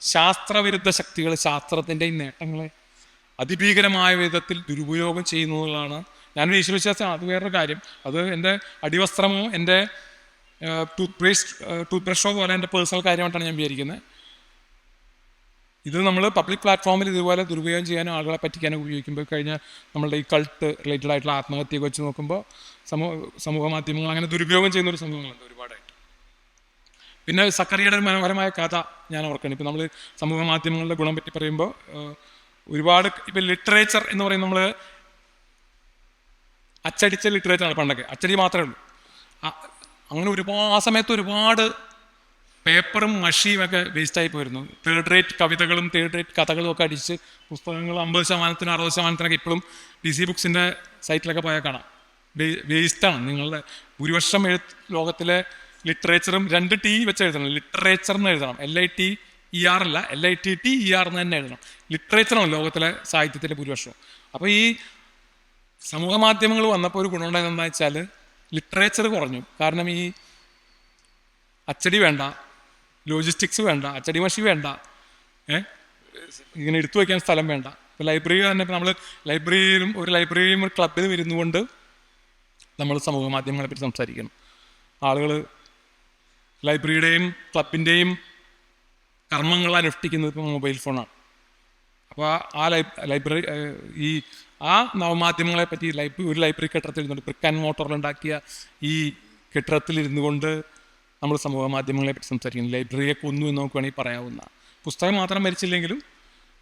ശാസ്ത്രവിരുദ്ധ ശക്തികൾ ശാസ്ത്രത്തിന്റെ ഈ നേട്ടങ്ങളെ അതിഭീകരമായ വിധത്തിൽ ദുരുപയോഗം ചെയ്യുന്നതാണ് ഞാനൊരു ഈശ്വരവിശ്വാസം അത് വേറൊരു കാര്യം. അത് എന്റെ അടിവസ്ത്രമോ എന്റെ ടൂത്ത് പേസ്റ്റ് ടൂത്ത് ബ്രഷോ പോലെ എന്റെ പേഴ്സണൽ കാര്യമായിട്ടാണ് ഞാൻ വിചാരിക്കുന്നത്. ഇത് നമ്മൾ പബ്ലിക് പ്ലാറ്റ്ഫോമിൽ ഇതുപോലെ ദുരുപയോഗം ചെയ്യാനും ആളുകളെ പറ്റിക്കാനും ഉപയോഗിക്കുമ്പോൾ കഴിഞ്ഞാൽ നമ്മളുടെ ഈ കൾട്ട് റിലേറ്റഡ് ആയിട്ടുള്ള ആത്മഹത്യയൊക്കെ വെച്ച് നോക്കുമ്പോൾ സമൂഹ സമൂഹ മാധ്യമങ്ങൾ അങ്ങനെ ദുരുപയോഗം ചെയ്യുന്ന ഒരു സംഭവങ്ങളുണ്ട് ഒരുപാടായിട്ട്. പിന്നെ സക്കറിയുടെ ഒരു മനോഹരമായ കഥ ഞാൻ ഓർക്കണം ഇപ്പം നമ്മൾ സമൂഹ മാധ്യമങ്ങളുടെ ഗുണം പറ്റി പറയുമ്പോൾ ഒരുപാട് ഇപ്പം ലിറ്ററേച്ചർ എന്ന് പറയുന്നത് നമ്മൾ അച്ചടിച്ച ലിറ്ററേച്ചറാണ് പണ്ടൊക്കെ. അച്ചടി മാത്രമേ ഉള്ളൂ. അങ്ങനെ ഒരുപാട് ആ സമയത്ത് ഒരുപാട് പേപ്പറും മഷിയും ഒക്കെ വേസ്റ്റായി പോയിരുന്നു. തേർഡ് റേറ്റ് കവിതകളും തേർഡ് റേറ്റ് കഥകളും ഒക്കെ അടിച്ച് പുസ്തകങ്ങൾ അമ്പത് ശതമാനത്തിനും അറുപത് ശതമാനത്തിനൊക്കെ ഇപ്പോഴും ഡി സി ബുക്സിന്റെ സൈറ്റിലൊക്കെ പോയാൽ കാണാം. വേസ്റ്റാണ് നിങ്ങളുടെ ഭൂരിപക്ഷം എഴുത്ത് ലോകത്തിലെ ലിറ്ററേച്ചറും രണ്ട് ടി വെച്ച് എഴുതണം. ലിറ്ററേച്ചർ എന്ന് എഴുതണം. L I T E R അല്ല. L I T T E R എന്ന് തന്നെ എഴുതണം. ലിറ്ററേച്ചറാണ് ലോകത്തിലെ സാഹിത്യത്തിലെ ഭൂരിപക്ഷം. അപ്പോൾ ഈ സമൂഹ മാധ്യമങ്ങൾ വന്നപ്പോൾ ഒരു ഗുണമുണ്ടായത് എന്താ വെച്ചാൽ ലിറ്ററേച്ചർ കുറഞ്ഞു. കാരണം ഈ അച്ചടി വേണ്ട ലോജിസ്റ്റിക്സ് വേണ്ട അച്ചടി മഷി വേണ്ട ഏഹ് ഇങ്ങനെ എടുത്തു വയ്ക്കാൻ സ്ഥലം വേണ്ട. ഇപ്പോൾ ലൈബ്രറി തന്നെ ഇപ്പോൾ നമ്മൾ ലൈബ്രറിയിലും ഒരു ലൈബ്രറിയിലും ഒരു ക്ലബിലും ഇരുന്നുകൊണ്ട് നമ്മൾ സമൂഹ മാധ്യമങ്ങളെ പറ്റി സംസാരിക്കണം ആളുകൾ ലൈബ്രറിയുടെയും ക്ലബിന്റെയും കർമ്മങ്ങൾ അനുഷ്ഠിക്കുന്നത് ഇപ്പോൾ മൊബൈൽ ഫോണാണ് അപ്പോൾ ആ- ലൈബ്രറി ഈ ആ നവമാധ്യമങ്ങളെ പറ്റി ലൈബ്രറി ഒരു ലൈബ്രറി കെട്ടിടത്തിൽ ഇരുന്നുകൊണ്ട് ബ്രിക്ക് ആൻഡ് മോട്ടറിലുണ്ടാക്കിയ ഈ കെട്ടിടത്തിൽ ഇരുന്നു കൊണ്ട് നമ്മൾ സമൂഹ മാധ്യമങ്ങളെ പറ്റി സംസാരിക്കുന്നു. ലൈബ്രറിയെ കൊന്നു എന്ന് നമുക്ക് വേണമെങ്കിൽ പറയാവുന്ന പുസ്തകം മാത്രം മരിച്ചില്ലെങ്കിലും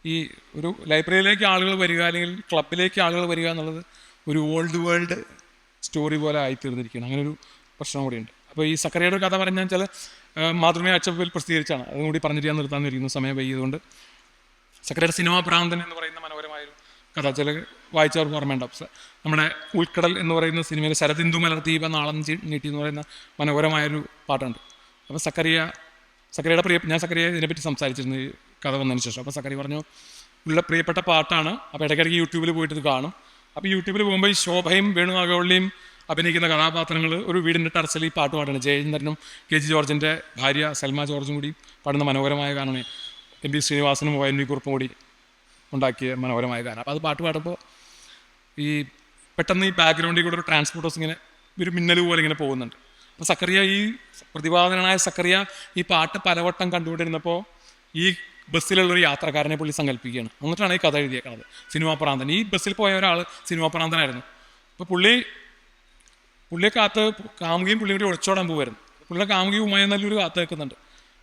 ഈ ഒരു ലൈബ്രറിയിലേക്ക് ആളുകൾ വരിക അല്ലെങ്കിൽ ക്ലബിലേക്ക് ആളുകൾ വരിക എന്നുള്ളത് ഒരു ഓൾഡ് വേൾഡ് സ്റ്റോറി പോലെ ആയിത്തീർന്നിരിക്കുകയാണ്. അങ്ങനെ ഒരു പ്രശ്നം കൂടിയുണ്ട്. അപ്പോൾ ഈ സക്കറിയുടെ കഥ പറഞ്ഞാൽ ചില മാതൃമയ അച്ചപ്പിൽ പ്രസിദ്ധീകരിച്ചാണ്. അതും കൂടി പറഞ്ഞിട്ട് ഞാൻ നിർത്താൻ ഇരിക്കുന്നു സമയം വൈകിയതുകൊണ്ട് സക്കരയുടെ സിനിമാ ഭ്രാന്തൻ എന്ന് പറയുന്ന മനോഹരമായൊരു കഥ. ചില വായിച്ചവർക്ക് ഓർമ്മയുണ്ടാവും നമ്മുടെ ഉൾക്കടൽ എന്ന് പറയുന്ന സിനിമയിൽ ശരദിന്ദു മലർദീപ നാളം നീട്ടി എന്ന് പറയുന്ന മനോഹരമായൊരു പാട്ടുണ്ട്. അപ്പോൾ സക്കറിയ സക്കറിയുടെ പ്രിയ ഞാൻ സക്കറിയ ഇതിനെപ്പറ്റി സംസാരിച്ചിരുന്നു ഈ കഥ വന്നതിന് ശേഷം. അപ്പോൾ സക്കറി പറഞ്ഞു ഉള്ള പ്രിയപ്പെട്ട പാട്ടാണ്. അപ്പോൾ ഇടയ്ക്കിടയ്ക്ക് യൂട്യൂബിൽ പോയിട്ട് ഇത് കാണും. അപ്പോൾ യൂട്യൂബിൽ പോകുമ്പോൾ ഈ ശോഭയും വേണുനാഗവള്ളിയും അഭിനയിക്കുന്ന കഥാപാത്രങ്ങൾ ഒരു വീടിന്റെ ടെറസിൽ ഈ പാട്ട് പാടുന്നത് ജയചന്ദ്രനും കെ ജി ജോർജിന്റെ ഭാര്യ സൽമ ജോർജും കൂടി പാടുന്ന മനോഹരമായ ഗാനമാണ്. എം പി ശ്രീനിവാസനും എൻ വി കുറുപ്പും കൂടി ഉണ്ടാക്കിയ മനോഹരമായ ഗാനം. അപ്പോൾ അത് പാട്ട് പാടുമ്പോൾ ഈ പെട്ടെന്ന് ഈ ബാക്ക്ഗ്രൗണ്ടിൽ കൂടെ ഒരു ട്രാൻസ്പോർട്ടേഴ്സ് ഇങ്ങനെ ഒരു മിന്നൽ പോലെ ഇങ്ങനെ പോകുന്നുണ്ട്. അപ്പോൾ സക്കറിയ ഈ പ്രതിപാദനായ സക്കറിയ ഈ പാട്ട് പലവട്ടം കണ്ടുകൊണ്ടിരുന്നപ്പോൾ ഈ ബസ്സിലുള്ളൊരു യാത്രക്കാരനെ പുള്ളി സങ്കല്പിക്കുകയാണ് എന്നിട്ടാണ് ഈ കഥ എഴുതിയേക്കുന്നത്. സിനിമാ പ്രാന്തൻ. ഈ ബസ്സിൽ പോയ ഒരാൾ സിനിമാ പ്രാന്തനായിരുന്നു. അപ്പോൾ പുള്ളി പുള്ളിയെ കാത്ത് കാമുകയും പുള്ളിയും കൂടി ഒളിച്ചോടാൻ പോകുമായിരുന്നു പുള്ളിയുടെ കാമുകയും ഉമ്മയും നല്ലൊരു കാത്ത് നിൽക്കുന്നുണ്ട്.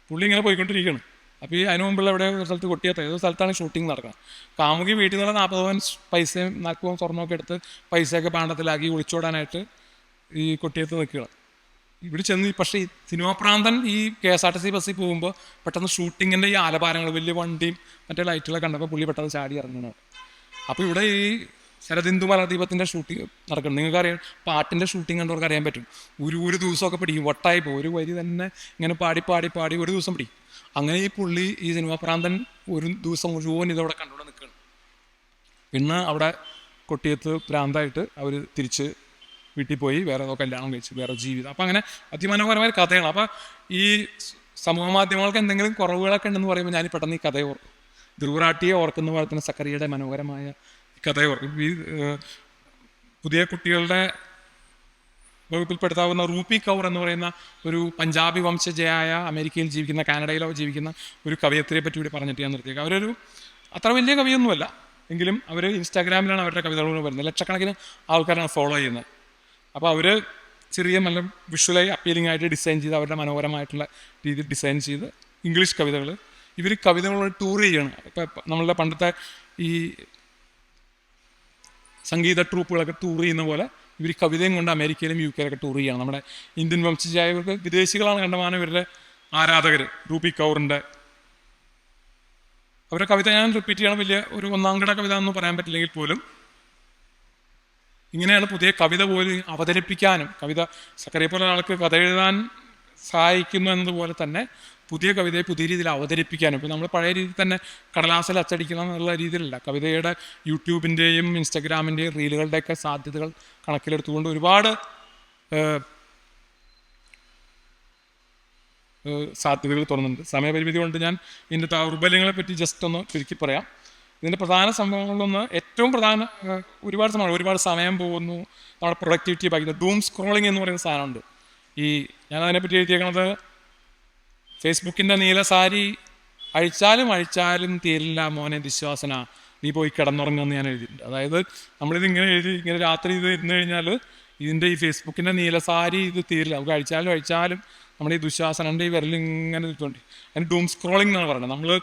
പുള്ളി ഇങ്ങനെ പോയിക്കൊണ്ടിരിക്കുകയാണ്. അപ്പോൾ ഈ അതിന് മുമ്പുള്ള എവിടെ ഒരു സ്ഥലത്ത് കൊട്ടിയത്ത ഏതോ സ്ഥലത്താണ് ഷൂട്ടിംഗ് നടക്കുന്നത്. കാമുകി വീട്ടിൽ നിന്നുള്ള നാൽപ്പത് പവൻ പൈസയും നാൽപ്പത് പവൻ സ്വർണമൊക്കെ എടുത്ത് പൈസയൊക്കെ പാണ്ടത്തിലാക്കി ഒളിച്ചോടാനായിട്ട് ഈ കൊട്ടിയത്ത് നിൽക്കുക ഇവിടെ ചെന്ന് പക്ഷേ ഈ സിനിമാ പ്രാന്തൻ ഈ K S R T C ബസ്സിൽ പോകുമ്പോൾ പെട്ടെന്ന് ഷൂട്ടിങ്ങിന്റെ ഈ ആലപാരങ്ങൾ വലിയ വണ്ടിയും മറ്റേ ലൈറ്റുകളൊക്കെ കണ്ടപ്പോൾ പുള്ളി പെട്ടെന്ന് ചാടി ഇറങ്ങുന്നത് അപ്പോൾ ഇവിടെ ഈ ശരദിന്ദു മലദീപത്തിന്റെ ഷൂട്ടിംഗ് നിങ്ങൾക്ക് അറിയാം പാട്ടിന്റെ ഷൂട്ടിംഗ് കണ്ടവർക്ക് അറിയാൻ പറ്റും. ഒരു ഒരു ദിവസമൊക്കെ പിടിക്കും. വട്ടായി പോകും ഒരു വരി തന്നെ ഇങ്ങനെ പാടി പാടി പാടി ഒരു ദിവസം പിടിക്കും. അങ്ങനെ ഈ പുള്ളി ഈ സിനിമാ പ്രാന്തൻ ഒരു ദിവസം മുഴുവൻ ഇതവിടെ കണ്ടുകൊണ്ട് നിൽക്കുകയാണ്. പിന്നെ അവിടെ കൊട്ടിയത്ത് പ്രാന്തായിട്ട് അവർ തിരിച്ച് വീട്ടിൽ പോയി വേറെ ഏതോ കല്യാണം കഴിച്ചു വേറെ ജീവിതം. അപ്പം അങ്ങനെ അതിമനോഹരമായ കഥയാണ്. അപ്പം ഈ സമൂഹ മാധ്യമങ്ങൾക്ക് എന്തെങ്കിലും കുറവുകളൊക്കെ ഉണ്ടെന്ന് പറയുമ്പോൾ ഞാൻ പെട്ടെന്ന് ഈ കഥയെ ഓർക്കും. ദുർറാട്ടിയെ ഓർക്കുന്ന പോലെ തന്നെ സക്കറിയുടെ മനോഹരമായ കഥയെ ഓർക്കും. ഈ പുതിയ കുട്ടികളുടെ വകുപ്പിൽപ്പെടുത്താവുന്ന റൂപ്പി കൗർ എന്ന് പറയുന്ന ഒരു പഞ്ചാബി വംശജയായ അമേരിക്കയിൽ ജീവിക്കുന്ന കാനഡയിലോ ജീവിക്കുന്ന ഒരു കവയത്രിയെ പറ്റി കൂടി പറഞ്ഞിട്ട് ഞാൻ നിർത്തിയേക്കാം. അവരൊരു അത്ര വലിയ കവിയൊന്നുമല്ല. എങ്കിലും അവർ ഇൻസ്റ്റാഗ്രാമിലാണ് അവരുടെ കവിതകൾ വരുന്നത്. ലക്ഷക്കണക്കിന് ആൾക്കാരാണ് ഫോളോ ചെയ്യുന്നത്. അപ്പോൾ അവർ ചെറിയ നല്ല വിഷ്വലായി അപ്പീലിംഗ് ആയിട്ട് ഡിസൈൻ ചെയ്ത് അവരുടെ മനോഹരമായിട്ടുള്ള രീതിയിൽ ഡിസൈൻ ചെയ്ത് ഇംഗ്ലീഷ് കവിതകൾ ഇവർ കവിതകൾ ടൂർ ചെയ്യണം. ഇപ്പം നമ്മളുടെ പണ്ടത്തെ ഈ സംഗീത ട്രൂപ്പുകളൊക്കെ ടൂർ ചെയ്യുന്ന പോലെ ഇവർ കവിതയും കൊണ്ട് അമേരിക്കയിലും യു കെയിലൊക്കെ ടൂർ ചെയ്യണം. നമ്മുടെ ഇന്ത്യൻ വംശജായവർക്ക് വിദേശികളാണ് കണ്ടമാനം ഇവരുടെ ആരാധകർ രൂപി കൗറിന്റെ അവരുടെ കവിത ഞാൻ റിപ്പീറ്റ് ചെയ്യണം. വലിയ ഒരു ഒന്നാം കവിത എന്ന് പറയാൻ പറ്റില്ലെങ്കിൽ പോലും ഇങ്ങനെയാണ് പുതിയ കവിത പോലും അവതരിപ്പിക്കാനും കവിത സക്കറിയെ പോലെ ആൾക്ക് കഥ എഴുതാൻ സഹായിക്കുന്നു എന്നതുപോലെ തന്നെ പുതിയ കവിതയെ പുതിയ രീതിയിൽ അവതരിപ്പിക്കാനും. ഇപ്പോൾ നമ്മൾ പഴയ രീതിയിൽ തന്നെ കടലാസിൽ അച്ചടിക്കണം എന്നുള്ള രീതിയിലല്ല. കവിതയുടെ യൂട്യൂബിന്റെയും ഇൻസ്റ്റഗ്രാമിന്റെയും റീലുകളുടെയൊക്കെ സാധ്യതകൾ കണക്കിലെടുത്തുകൊണ്ട് ഒരുപാട് സാധ്യതകൾ തുറന്നുണ്ട് സമയപരിമിതി കൊണ്ട് ഞാൻ ഇതിന്റെ ദൗർബല്യങ്ങളെ പറ്റി ജസ്റ്റ് ഒന്ന് ചുരുക്കി പറയാം. ഇതിന്റെ പ്രധാന സംഭവങ്ങളിലൊന്ന് ഏറ്റവും പ്രധാന ഒരുപാട് സമയം ഒരുപാട് സമയം പോകുന്നു. നമ്മുടെ പ്രൊഡക്ടിവിറ്റി ബാധിക്കുന്നത് ഡൂം സ്ക്രോളിംഗ് എന്ന് പറയുന്ന സാധനമുണ്ട്. ഈ ഞാൻ അതിനെപ്പറ്റി എഴുതിയേക്കണത് ഫേസ്ബുക്കിന്റെ നീല സാരി അഴിച്ചാലും അഴിച്ചാലും തീരില്ല മോനെ വിശ്വാസന. നീ പോയി കിടന്നുറങ്ങുമെന്ന് ഞാൻ എഴുതിയിട്ടുണ്ട്. അതായത് നമ്മളിത് ഇങ്ങനെ എഴുതി ഇങ്ങനെ രാത്രി ഇത് ഇരുന്ന് കഴിഞ്ഞാൽ ഇതിന്റെ ഈ ഫേസ്ബുക്കിന്റെ നീല സാരി ഇത് തീരില്ല. നമുക്ക് അഴിച്ചാലും അഴിച്ചാലും നമ്മുടെ ഈ ദുശ്വാസനന്റെ ഈ വിരലിങ്ങനെ ഇട്ടുകൊണ്ട് അതിന് ഡൂം സ്ക്രോളിംഗ് എന്നാണ് പറയുന്നത്. നമ്മൾ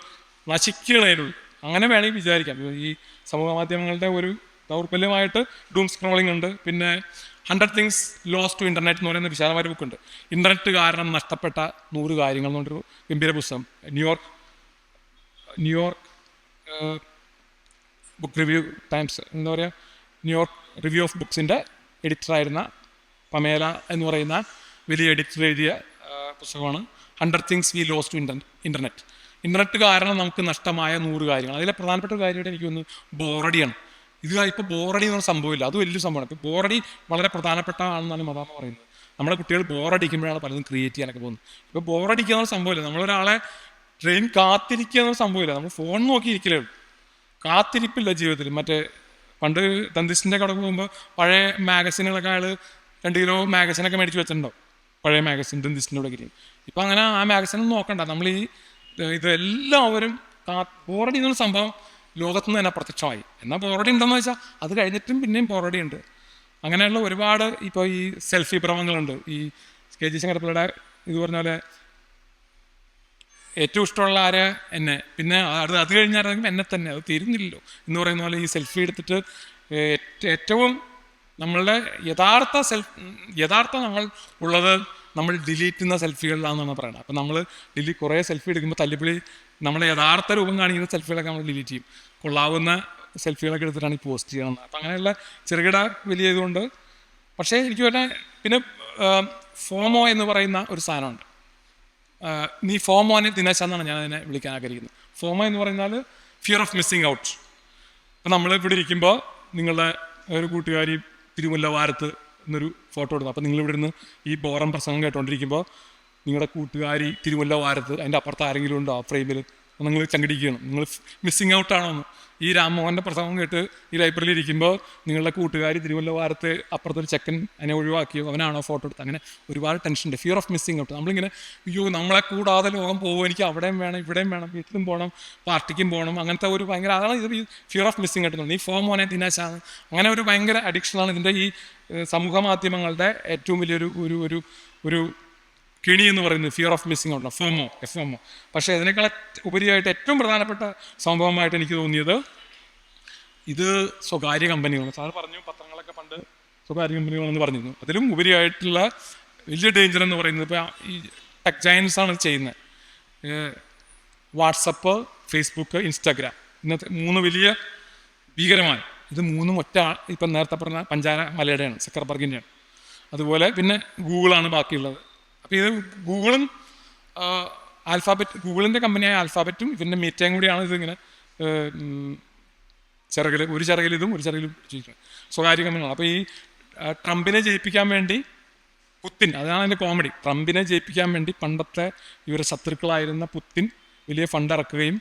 നശിക്കുകയുള്ളൂ അങ്ങനെ വേണമെങ്കിൽ വിചാരിക്കാം. ഈ സമൂഹ മാധ്യമങ്ങളുടെ ഒരു ദൗർബല്യമായിട്ട് ഡൂം സ്ക്രോളിംഗ് ഉണ്ട്. പിന്നെ hundred things lose to internet എന്ന് പറയുന്ന വിശാലമായ ബുക്കുണ്ട് ഇന്റർനെറ്റ് കാരണം നഷ്ടപ്പെട്ട നൂറ് കാര്യങ്ങൾ എന്ന് പറഞ്ഞൊരു ഗംഭീര പുസ്തകം. New York New York book review Times എന്താ പറയുക ന്യൂയോർക്ക് റിവ്യൂ ഓഫ് ബുക്സിന്റെ എഡിറ്ററായിരുന്ന പമേല എന്ന് പറയുന്ന വലിയ എഡിറ്റർ എഴുതിയ പുസ്തകമാണ് hundred things we lose to inter internet internet കാരണം നമുക്ക് നഷ്ടമായ നൂറ് കാര്യങ്ങൾ. അതിലെ പ്രധാനപ്പെട്ട ഒരു കാര്യമായിട്ട് എനിക്ക് തോന്നുന്നു ബോറടിയാണ്. ഇത് ഇപ്പോൾ ബോറടി എന്ന് പറഞ്ഞ സംഭവമില്ല. അത് വലിയൊരു സംഭവമാണ്. ഇപ്പോൾ ബോറടി വളരെ പ്രധാനപ്പെട്ട ആണെന്നാണ് മതാമ പറയുന്നത്. നമ്മുടെ കുട്ടികൾ ബോറടിക്കുമ്പോഴാണ് പലതും ക്രിയേറ്റ് ചെയ്യാനൊക്കെ പോകുന്നത്. ഇപ്പോൾ ബോറടിക്കുക എന്നൊരു സംഭവമില്ല. നമ്മളൊരാളെ ട്രെയിൻ കാത്തിരിക്കുക എന്നൊരു സംഭവമില്ല. നമ്മൾ ഫോൺ നോക്കിയിരിക്കലേ കാത്തിരിപ്പില്ല ജീവിതത്തിൽ. മറ്റേ പണ്ട് തന്തിസിന്റെ കട പോകുമ്പോൾ പഴയ മാഗസിനുകളൊക്കെ അയാൾ രണ്ട് കിലോ മാഗസിനൊക്കെ മേടിച്ച് വെച്ചിട്ടുണ്ടാവും. പഴയ മാഗസിൻ തന്തിസിന്റെ കൂടെ കിരിയും ഇപ്പം അങ്ങനെ ആ മാഗസിനൊന്നും നോക്കണ്ട. നമ്മൾ ഈ ഇതെല്ലാവരും ബോറടി എന്നുള്ള സംഭവം ലോകത്ത് നിന്ന് തന്നെ പ്രത്യക്ഷമായി എന്നാൽ പോറടി ഉണ്ടെന്ന് വെച്ചാൽ അത് കഴിഞ്ഞിട്ടും പിന്നെയും പോറടി ഉണ്ട്. അങ്ങനെയുള്ള ഒരുപാട് ഇപ്പോൾ ഈ സെൽഫി ഭ്രമങ്ങളുണ്ട് ഈ കെ ജി ശങ്കരപ്പിള്ളയുടെ ഇത് പറഞ്ഞ പോലെ ഏറ്റവും ഇഷ്ടമുള്ള ആര്? എന്നെ. പിന്നെ അത് അത് കഴിഞ്ഞാൽ എന്നെ തന്നെ. അത് തീരുന്നില്ലല്ലോ. എന്ന് പറയുന്ന പോലെ ഈ സെൽഫി എടുത്തിട്ട് ഏറ്റവും നമ്മളുടെ യഥാർത്ഥ സെൽഫ് യഥാർത്ഥ നമ്മൾ ഉള്ളത് നമ്മൾ ഡിലീറ്റ് ചെയ്യുന്ന സെൽഫികളിലാണെന്നാണ് പറയുന്നത് അപ്പോൾ നമ്മൾ ഡിലീറ്റ് കുറേ സെൽഫി എടുക്കുമ്പോൾ തല്ലിപ്പിളി നമ്മളെ യഥാർത്ഥ രൂപം കാണിക്കുന്ന സെൽഫികളൊക്കെ നമ്മൾ ഡിലീറ്റ് ചെയ്യും. കൊള്ളാവുന്ന സെൽഫികളൊക്കെ എടുത്തിട്ടാണ് ഈ പോസ്റ്റ് ചെയ്യണമെന്ന് അപ്പം അങ്ങനെയുള്ള ചെറുകിട വലിയ ഇതുകൊണ്ട് പക്ഷേ എനിക്ക് പറഞ്ഞാൽ പിന്നെ ഫോമോ എന്ന് പറയുന്ന ഒരു സാധനമുണ്ട്. നീ ഫോമോനെ ദിനേശ എന്നാണ് ഞാൻ അതിനെ വിളിക്കാൻ ആഗ്രഹിക്കുന്നത്. ഫോമോ എന്ന് പറഞ്ഞാൽ ഫിയർ ഓഫ് മിസ്സിങ് ഔട്ട് അപ്പം നമ്മൾ ഇവിടെ ഇരിക്കുമ്പോൾ നിങ്ങളുടെ ഒരു കൂട്ടുകാരി തിരുമുല്ല വാരത്ത് എന്നൊരു ഫോട്ടോ എടുത്തു. അപ്പോൾ നിങ്ങളിവിടെ ഇരുന്ന് ഈ ബോറം പ്രസംഗം കേട്ടോണ്ടിരിക്കുമ്പോൾ നിങ്ങളുടെ കൂട്ടുകാരി തിരുവല്ല വാരത്ത് അതിന്റെ അപ്പുറത്ത് ആരെങ്കിലും ഉണ്ടോ ആ ഫ്രെയിമിൽ നിങ്ങൾ ചങ്കടിക്കണം നിങ്ങൾ മിസ്സിങ് ഔട്ട് ആണോ എന്ന് ഈ രാമമോഹന്റെ പ്രസംഗം കേട്ട് ഈ ലൈബ്രറിയിൽ ഇരിക്കുമ്പോൾ നിങ്ങളുടെ കൂട്ടുകാർ തിരുവല്ല വാരത്ത് അപ്പുറത്തൊരു ചെക്കൻ അതിനെ ഒഴിവാക്കിയോ അവനാണോ ഫോട്ടോ എടുത്ത് അങ്ങനെ ഒരുപാട് ടെൻഷനുണ്ട് ഫിയർ ഓഫ് മിസ്സിങ് ഔട്ട് നമ്മളിങ്ങനെ അയ്യോ നമ്മളെ കൂടാതെ ലോകം പോകും എനിക്ക് അവിടെയും വേണം ഇവിടെയും വേണം വീട്ടിലും പോകണം പാർട്ടിക്കും പോകണം അങ്ങനത്തെ ഒരു ഭയങ്കര അതാണ് ഇത് ഫിയർ ഓഫ് മിസ്സിങ് ഔട്ട് ഈ ഫോം മോനെ ദിനാശാണ്. അങ്ങനെ ഒരു ഭയങ്കര അഡിക്ഷനാണ് ഇതിന്റെ ഈ സമൂഹ മാധ്യമങ്ങളുടെ ഏറ്റവും വലിയൊരു ഒരു ഒരു ഒരു കിണി എന്ന് പറയുന്നത് fear of missing out FOMO F എമ്മോ പക്ഷേ ഇതിനേക്കാൾ ഉപരിയായിട്ട് ഏറ്റവും പ്രധാനപ്പെട്ട സംഭവമായിട്ട് എനിക്ക് തോന്നിയത് ഇത് സ്വകാര്യ കമ്പനികളാണ്. സാർ പറഞ്ഞു പത്രങ്ങളൊക്കെ പണ്ട് സ്വകാര്യ കമ്പനികളാണെന്ന് പറഞ്ഞിരുന്നു. അതിലും ഉപരിയായിട്ടുള്ള വലിയ ഡേഞ്ചർ എന്ന് പറയുന്നത് ഇപ്പോൾ ഈ ടെക് ജയൻസ് ആണ് ചെയ്യുന്നത്. വാട്സപ്പ് ഫേസ്ബുക്ക് ഇൻസ്റ്റാഗ്രാം ഇന്നത്തെ മൂന്ന് വലിയ ഭീകരമാണ് ഇത് മൂന്നും ഒറ്റ ഇപ്പം നേരത്തെ പറഞ്ഞ പഞ്ചാര മലയുടെയാണ് സക്കർബർഗിന്റെയാണ് അതുപോലെ പിന്നെ ഗൂഗിളാണ് ബാക്കിയുള്ളത്. അപ്പോൾ ഇത് ഗൂഗിളും ആൽഫാബറ്റ് ഗൂഗിളിന്റെ കമ്പനിയായ ആൽഫാബറ്റും ഇവന്റെ മീറ്റയും കൂടിയാണ് ഇതിങ്ങനെ ചിറകിൽ ഒരു ചിറകിൽ ഇതും ഒരു ചിറകിലും ചെയ്തിട്ടുണ്ട് സ്വകാര്യ കമ്പനികളാണ്. അപ്പോൾ ഈ ട്രംപിനെ ജയിപ്പിക്കാൻ വേണ്ടി പുത്തിൻ അതാണ് അതിന്റെ കോമഡി. ട്രംപിനെ ജയിപ്പിക്കാൻ വേണ്ടി പണ്ടത്തെ ഇവരുടെ ശത്രുക്കളായിരുന്ന പുത്തിൻ വലിയ ഫണ്ട് ഇറക്കുകയും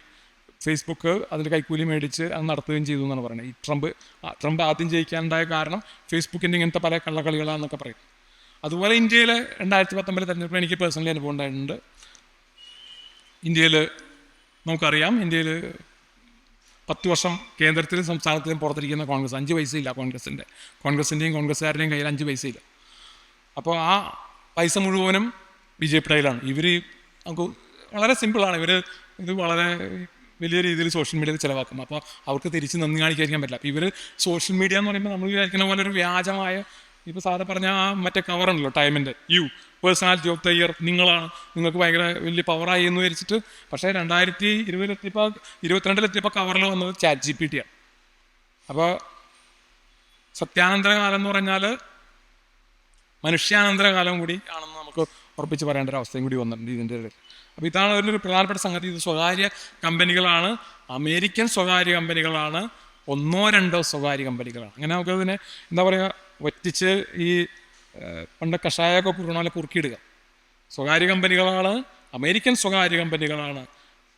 ഫേസ്ബുക്ക് അതിൽ കൈക്കൂലി മേടിച്ച് അത് നടത്തുകയും ചെയ്തു എന്നാണ് പറയുന്നത്. ഈ ട്രംപ് ട്രംപ് ആദ്യം ജയിക്കാനുണ്ടായ കാരണം ഫേസ്ബുക്കിന്റെ ഇങ്ങനത്തെ പല കള്ളക്കളികളാണെന്നൊക്കെ പറയും. അതുപോലെ ഇന്ത്യയിൽ രണ്ടായിരത്തി പത്തൊമ്പതിലെ തെരഞ്ഞെടുപ്പിൽ എനിക്ക് പേഴ്സണലി അനുഭവം ഉണ്ടായിട്ടുണ്ട്. ഇന്ത്യയിൽ നമുക്കറിയാം ഇന്ത്യയിൽ പത്ത് വർഷം കേന്ദ്രത്തിലും സംസ്ഥാനത്തിലും പുറത്തിരിക്കുന്ന കോൺഗ്രസ് അഞ്ച് പൈസയില്ല കോൺഗ്രസിന്റെ കോൺഗ്രസിന്റെയും കോൺഗ്രസ്സുകാരുടെയും കയ്യിൽ അഞ്ച് പൈസയില്ല. അപ്പോൾ ആ പൈസ മുഴുവനും ബി ജെ പിയുടെ കയ്യിലാണ്. ഇവർ നമുക്ക് വളരെ സിമ്പിളാണ് ഇവർ ഇത് വളരെ വലിയ രീതിയിൽ സോഷ്യൽ മീഡിയയിൽ ചിലവാക്കും അപ്പോൾ അവർക്ക് തിരിച്ച് നന്ദി കാണിക്കാതിരിക്കാൻ പറ്റില്ല. അപ്പോൾ ഇവർ സോഷ്യൽ മീഡിയ എന്ന് പറയുമ്പോൾ നമ്മൾ വിചാരിക്കുന്ന പോലെ ഒരു വ്യാജമായ ഇപ്പോൾ സാധാ പറഞ്ഞ ആ മറ്റേ കവറുണ്ടല്ലോ ടൈമിന്റെ you personality of the year നിങ്ങളാണ്. നിങ്ങൾക്ക് ഭയങ്കര വലിയ പവറായി എന്ന് വിചാരിച്ചിട്ട് പക്ഷേ രണ്ടായിരത്തി ഇരുപതിലെത്തിയപ്പോൾ ഇരുപത്തിരണ്ടിലെത്തിയപ്പോൾ കവറിൽ വന്നത് ചാറ്റ് ജി പി ടി ആണ് അപ്പോൾ സത്യാനന്തരകാലം എന്ന് പറഞ്ഞാൽ മനുഷ്യാനന്തരകാലം കൂടി ആണെന്ന് നമുക്ക് ഉറപ്പിച്ച് പറയേണ്ട ഒരു അവസ്ഥയും കൂടി വന്നിട്ടുണ്ട് ഇതിന്റെ ഇടയിൽ. അപ്പോൾ ഇതാണ് ഒരു പ്രധാനപ്പെട്ട സംഗതി. ഇത് സ്വകാര്യ കമ്പനികളാണ് അമേരിക്കൻ സ്വകാര്യ കമ്പനികളാണ് ഒന്നോ രണ്ടോ സ്വകാര്യ കമ്പനികളാണ്. അങ്ങനെ നമുക്കതിനെ എന്താ പറയുക വറ്റിച്ച് ഈ പണ്ട് കഷായമൊക്കെ കുറുണ പോലെ കുറുക്കിയിടുക. സ്വകാര്യ കമ്പനികളാണ് അമേരിക്കൻ സ്വകാര്യ കമ്പനികളാണ്.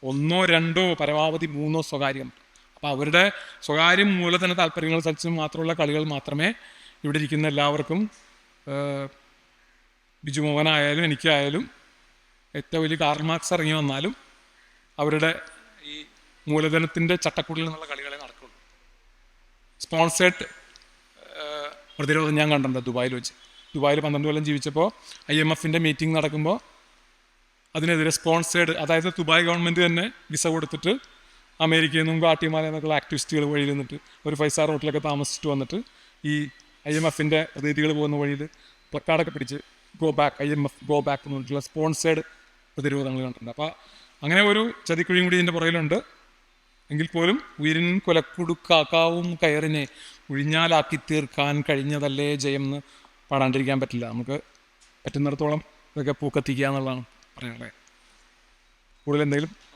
ഒന്നോ രണ്ടോ പരമാവധി മൂന്നോ സ്വകാര്യ കമ്പനി അപ്പോൾ അവരുടെ സ്വകാര്യ മൂലധന താല്പര്യങ്ങൾ സഹിച്ച് മാത്രമുള്ള കളികൾ മാത്രമേ ഇവിടെ ഇരിക്കുന്ന എല്ലാവർക്കും ഏഹ്, ബിജു മോഹനായാലും എനിക്കായാലും ഏറ്റവും വലിയ കാർൽ മാർക്സ് ഇറങ്ങി വന്നാലും അവരുടെ ഈ മൂലധനത്തിന്റെ ചട്ടക്കൂടിൽ നിന്നുള്ള കളികളെ നടക്കുള്ളൂ. സ്പോൺസേഡ് പ്രതിരോധം ഞാൻ കണ്ടിട്ടുണ്ട് ദുബായിൽ വെച്ച്. ദുബായിൽ പന്ത്രണ്ട് കൊല്ലം ജീവിച്ചപ്പോൾ ഐ എം എഫിന്റെ മീറ്റിംഗ് നടക്കുമ്പോൾ അതിനെതിരെ സ്പോൺസേഡ് അതായത് ദുബായ് ഗവൺമെന്റ് തന്നെ വിസ കൊടുത്തിട്ട് അമേരിക്കയിൽ നിന്നും ഗാട്ടിമാല എന്നൊക്കെയുള്ള ആക്ടിവിസ്റ്റുകൾ വഴിയിൽ നിന്നിട്ട് ഒരു ഫൈവ് സ്റ്റാർ ഹോട്ടലൊക്കെ താമസിച്ചിട്ട് വന്നിട്ട് ഈ ഐ എം എഫിന്റെ പ്രതിനിധികൾ പോകുന്ന വഴിയിൽ പ്ലക്കാർഡൊക്കെ പിടിച്ച് go back I M F go back എന്ന് പറഞ്ഞിട്ടുള്ള സ്പോൺസേഡ് പ്രതിരോധങ്ങൾ കണ്ടിട്ടുണ്ട്. അപ്പോൾ അങ്ങനെ ഒരു ചതിക്കുഴിയും കൂടി ഇതിന്റെ പുറകിലുണ്ട്. എങ്കിൽ പോലും ഉയരിൻ കൊലക്കുടുക്കാക്കാവും കയറിനെ ഉഴിഞ്ഞാലാക്കി തീർക്കാൻ കഴിഞ്ഞതല്ലേ ജയം എന്ന് പാടാണ്ടിരിക്കാൻ പറ്റില്ല. നമുക്ക് പറ്റുന്നിടത്തോളം ഇതൊക്കെ പൂക്കത്തിക്കുക എന്നുള്ളതാണ് പറയാനുള്ളത്. കൂടുതൽ എന്തെങ്കിലും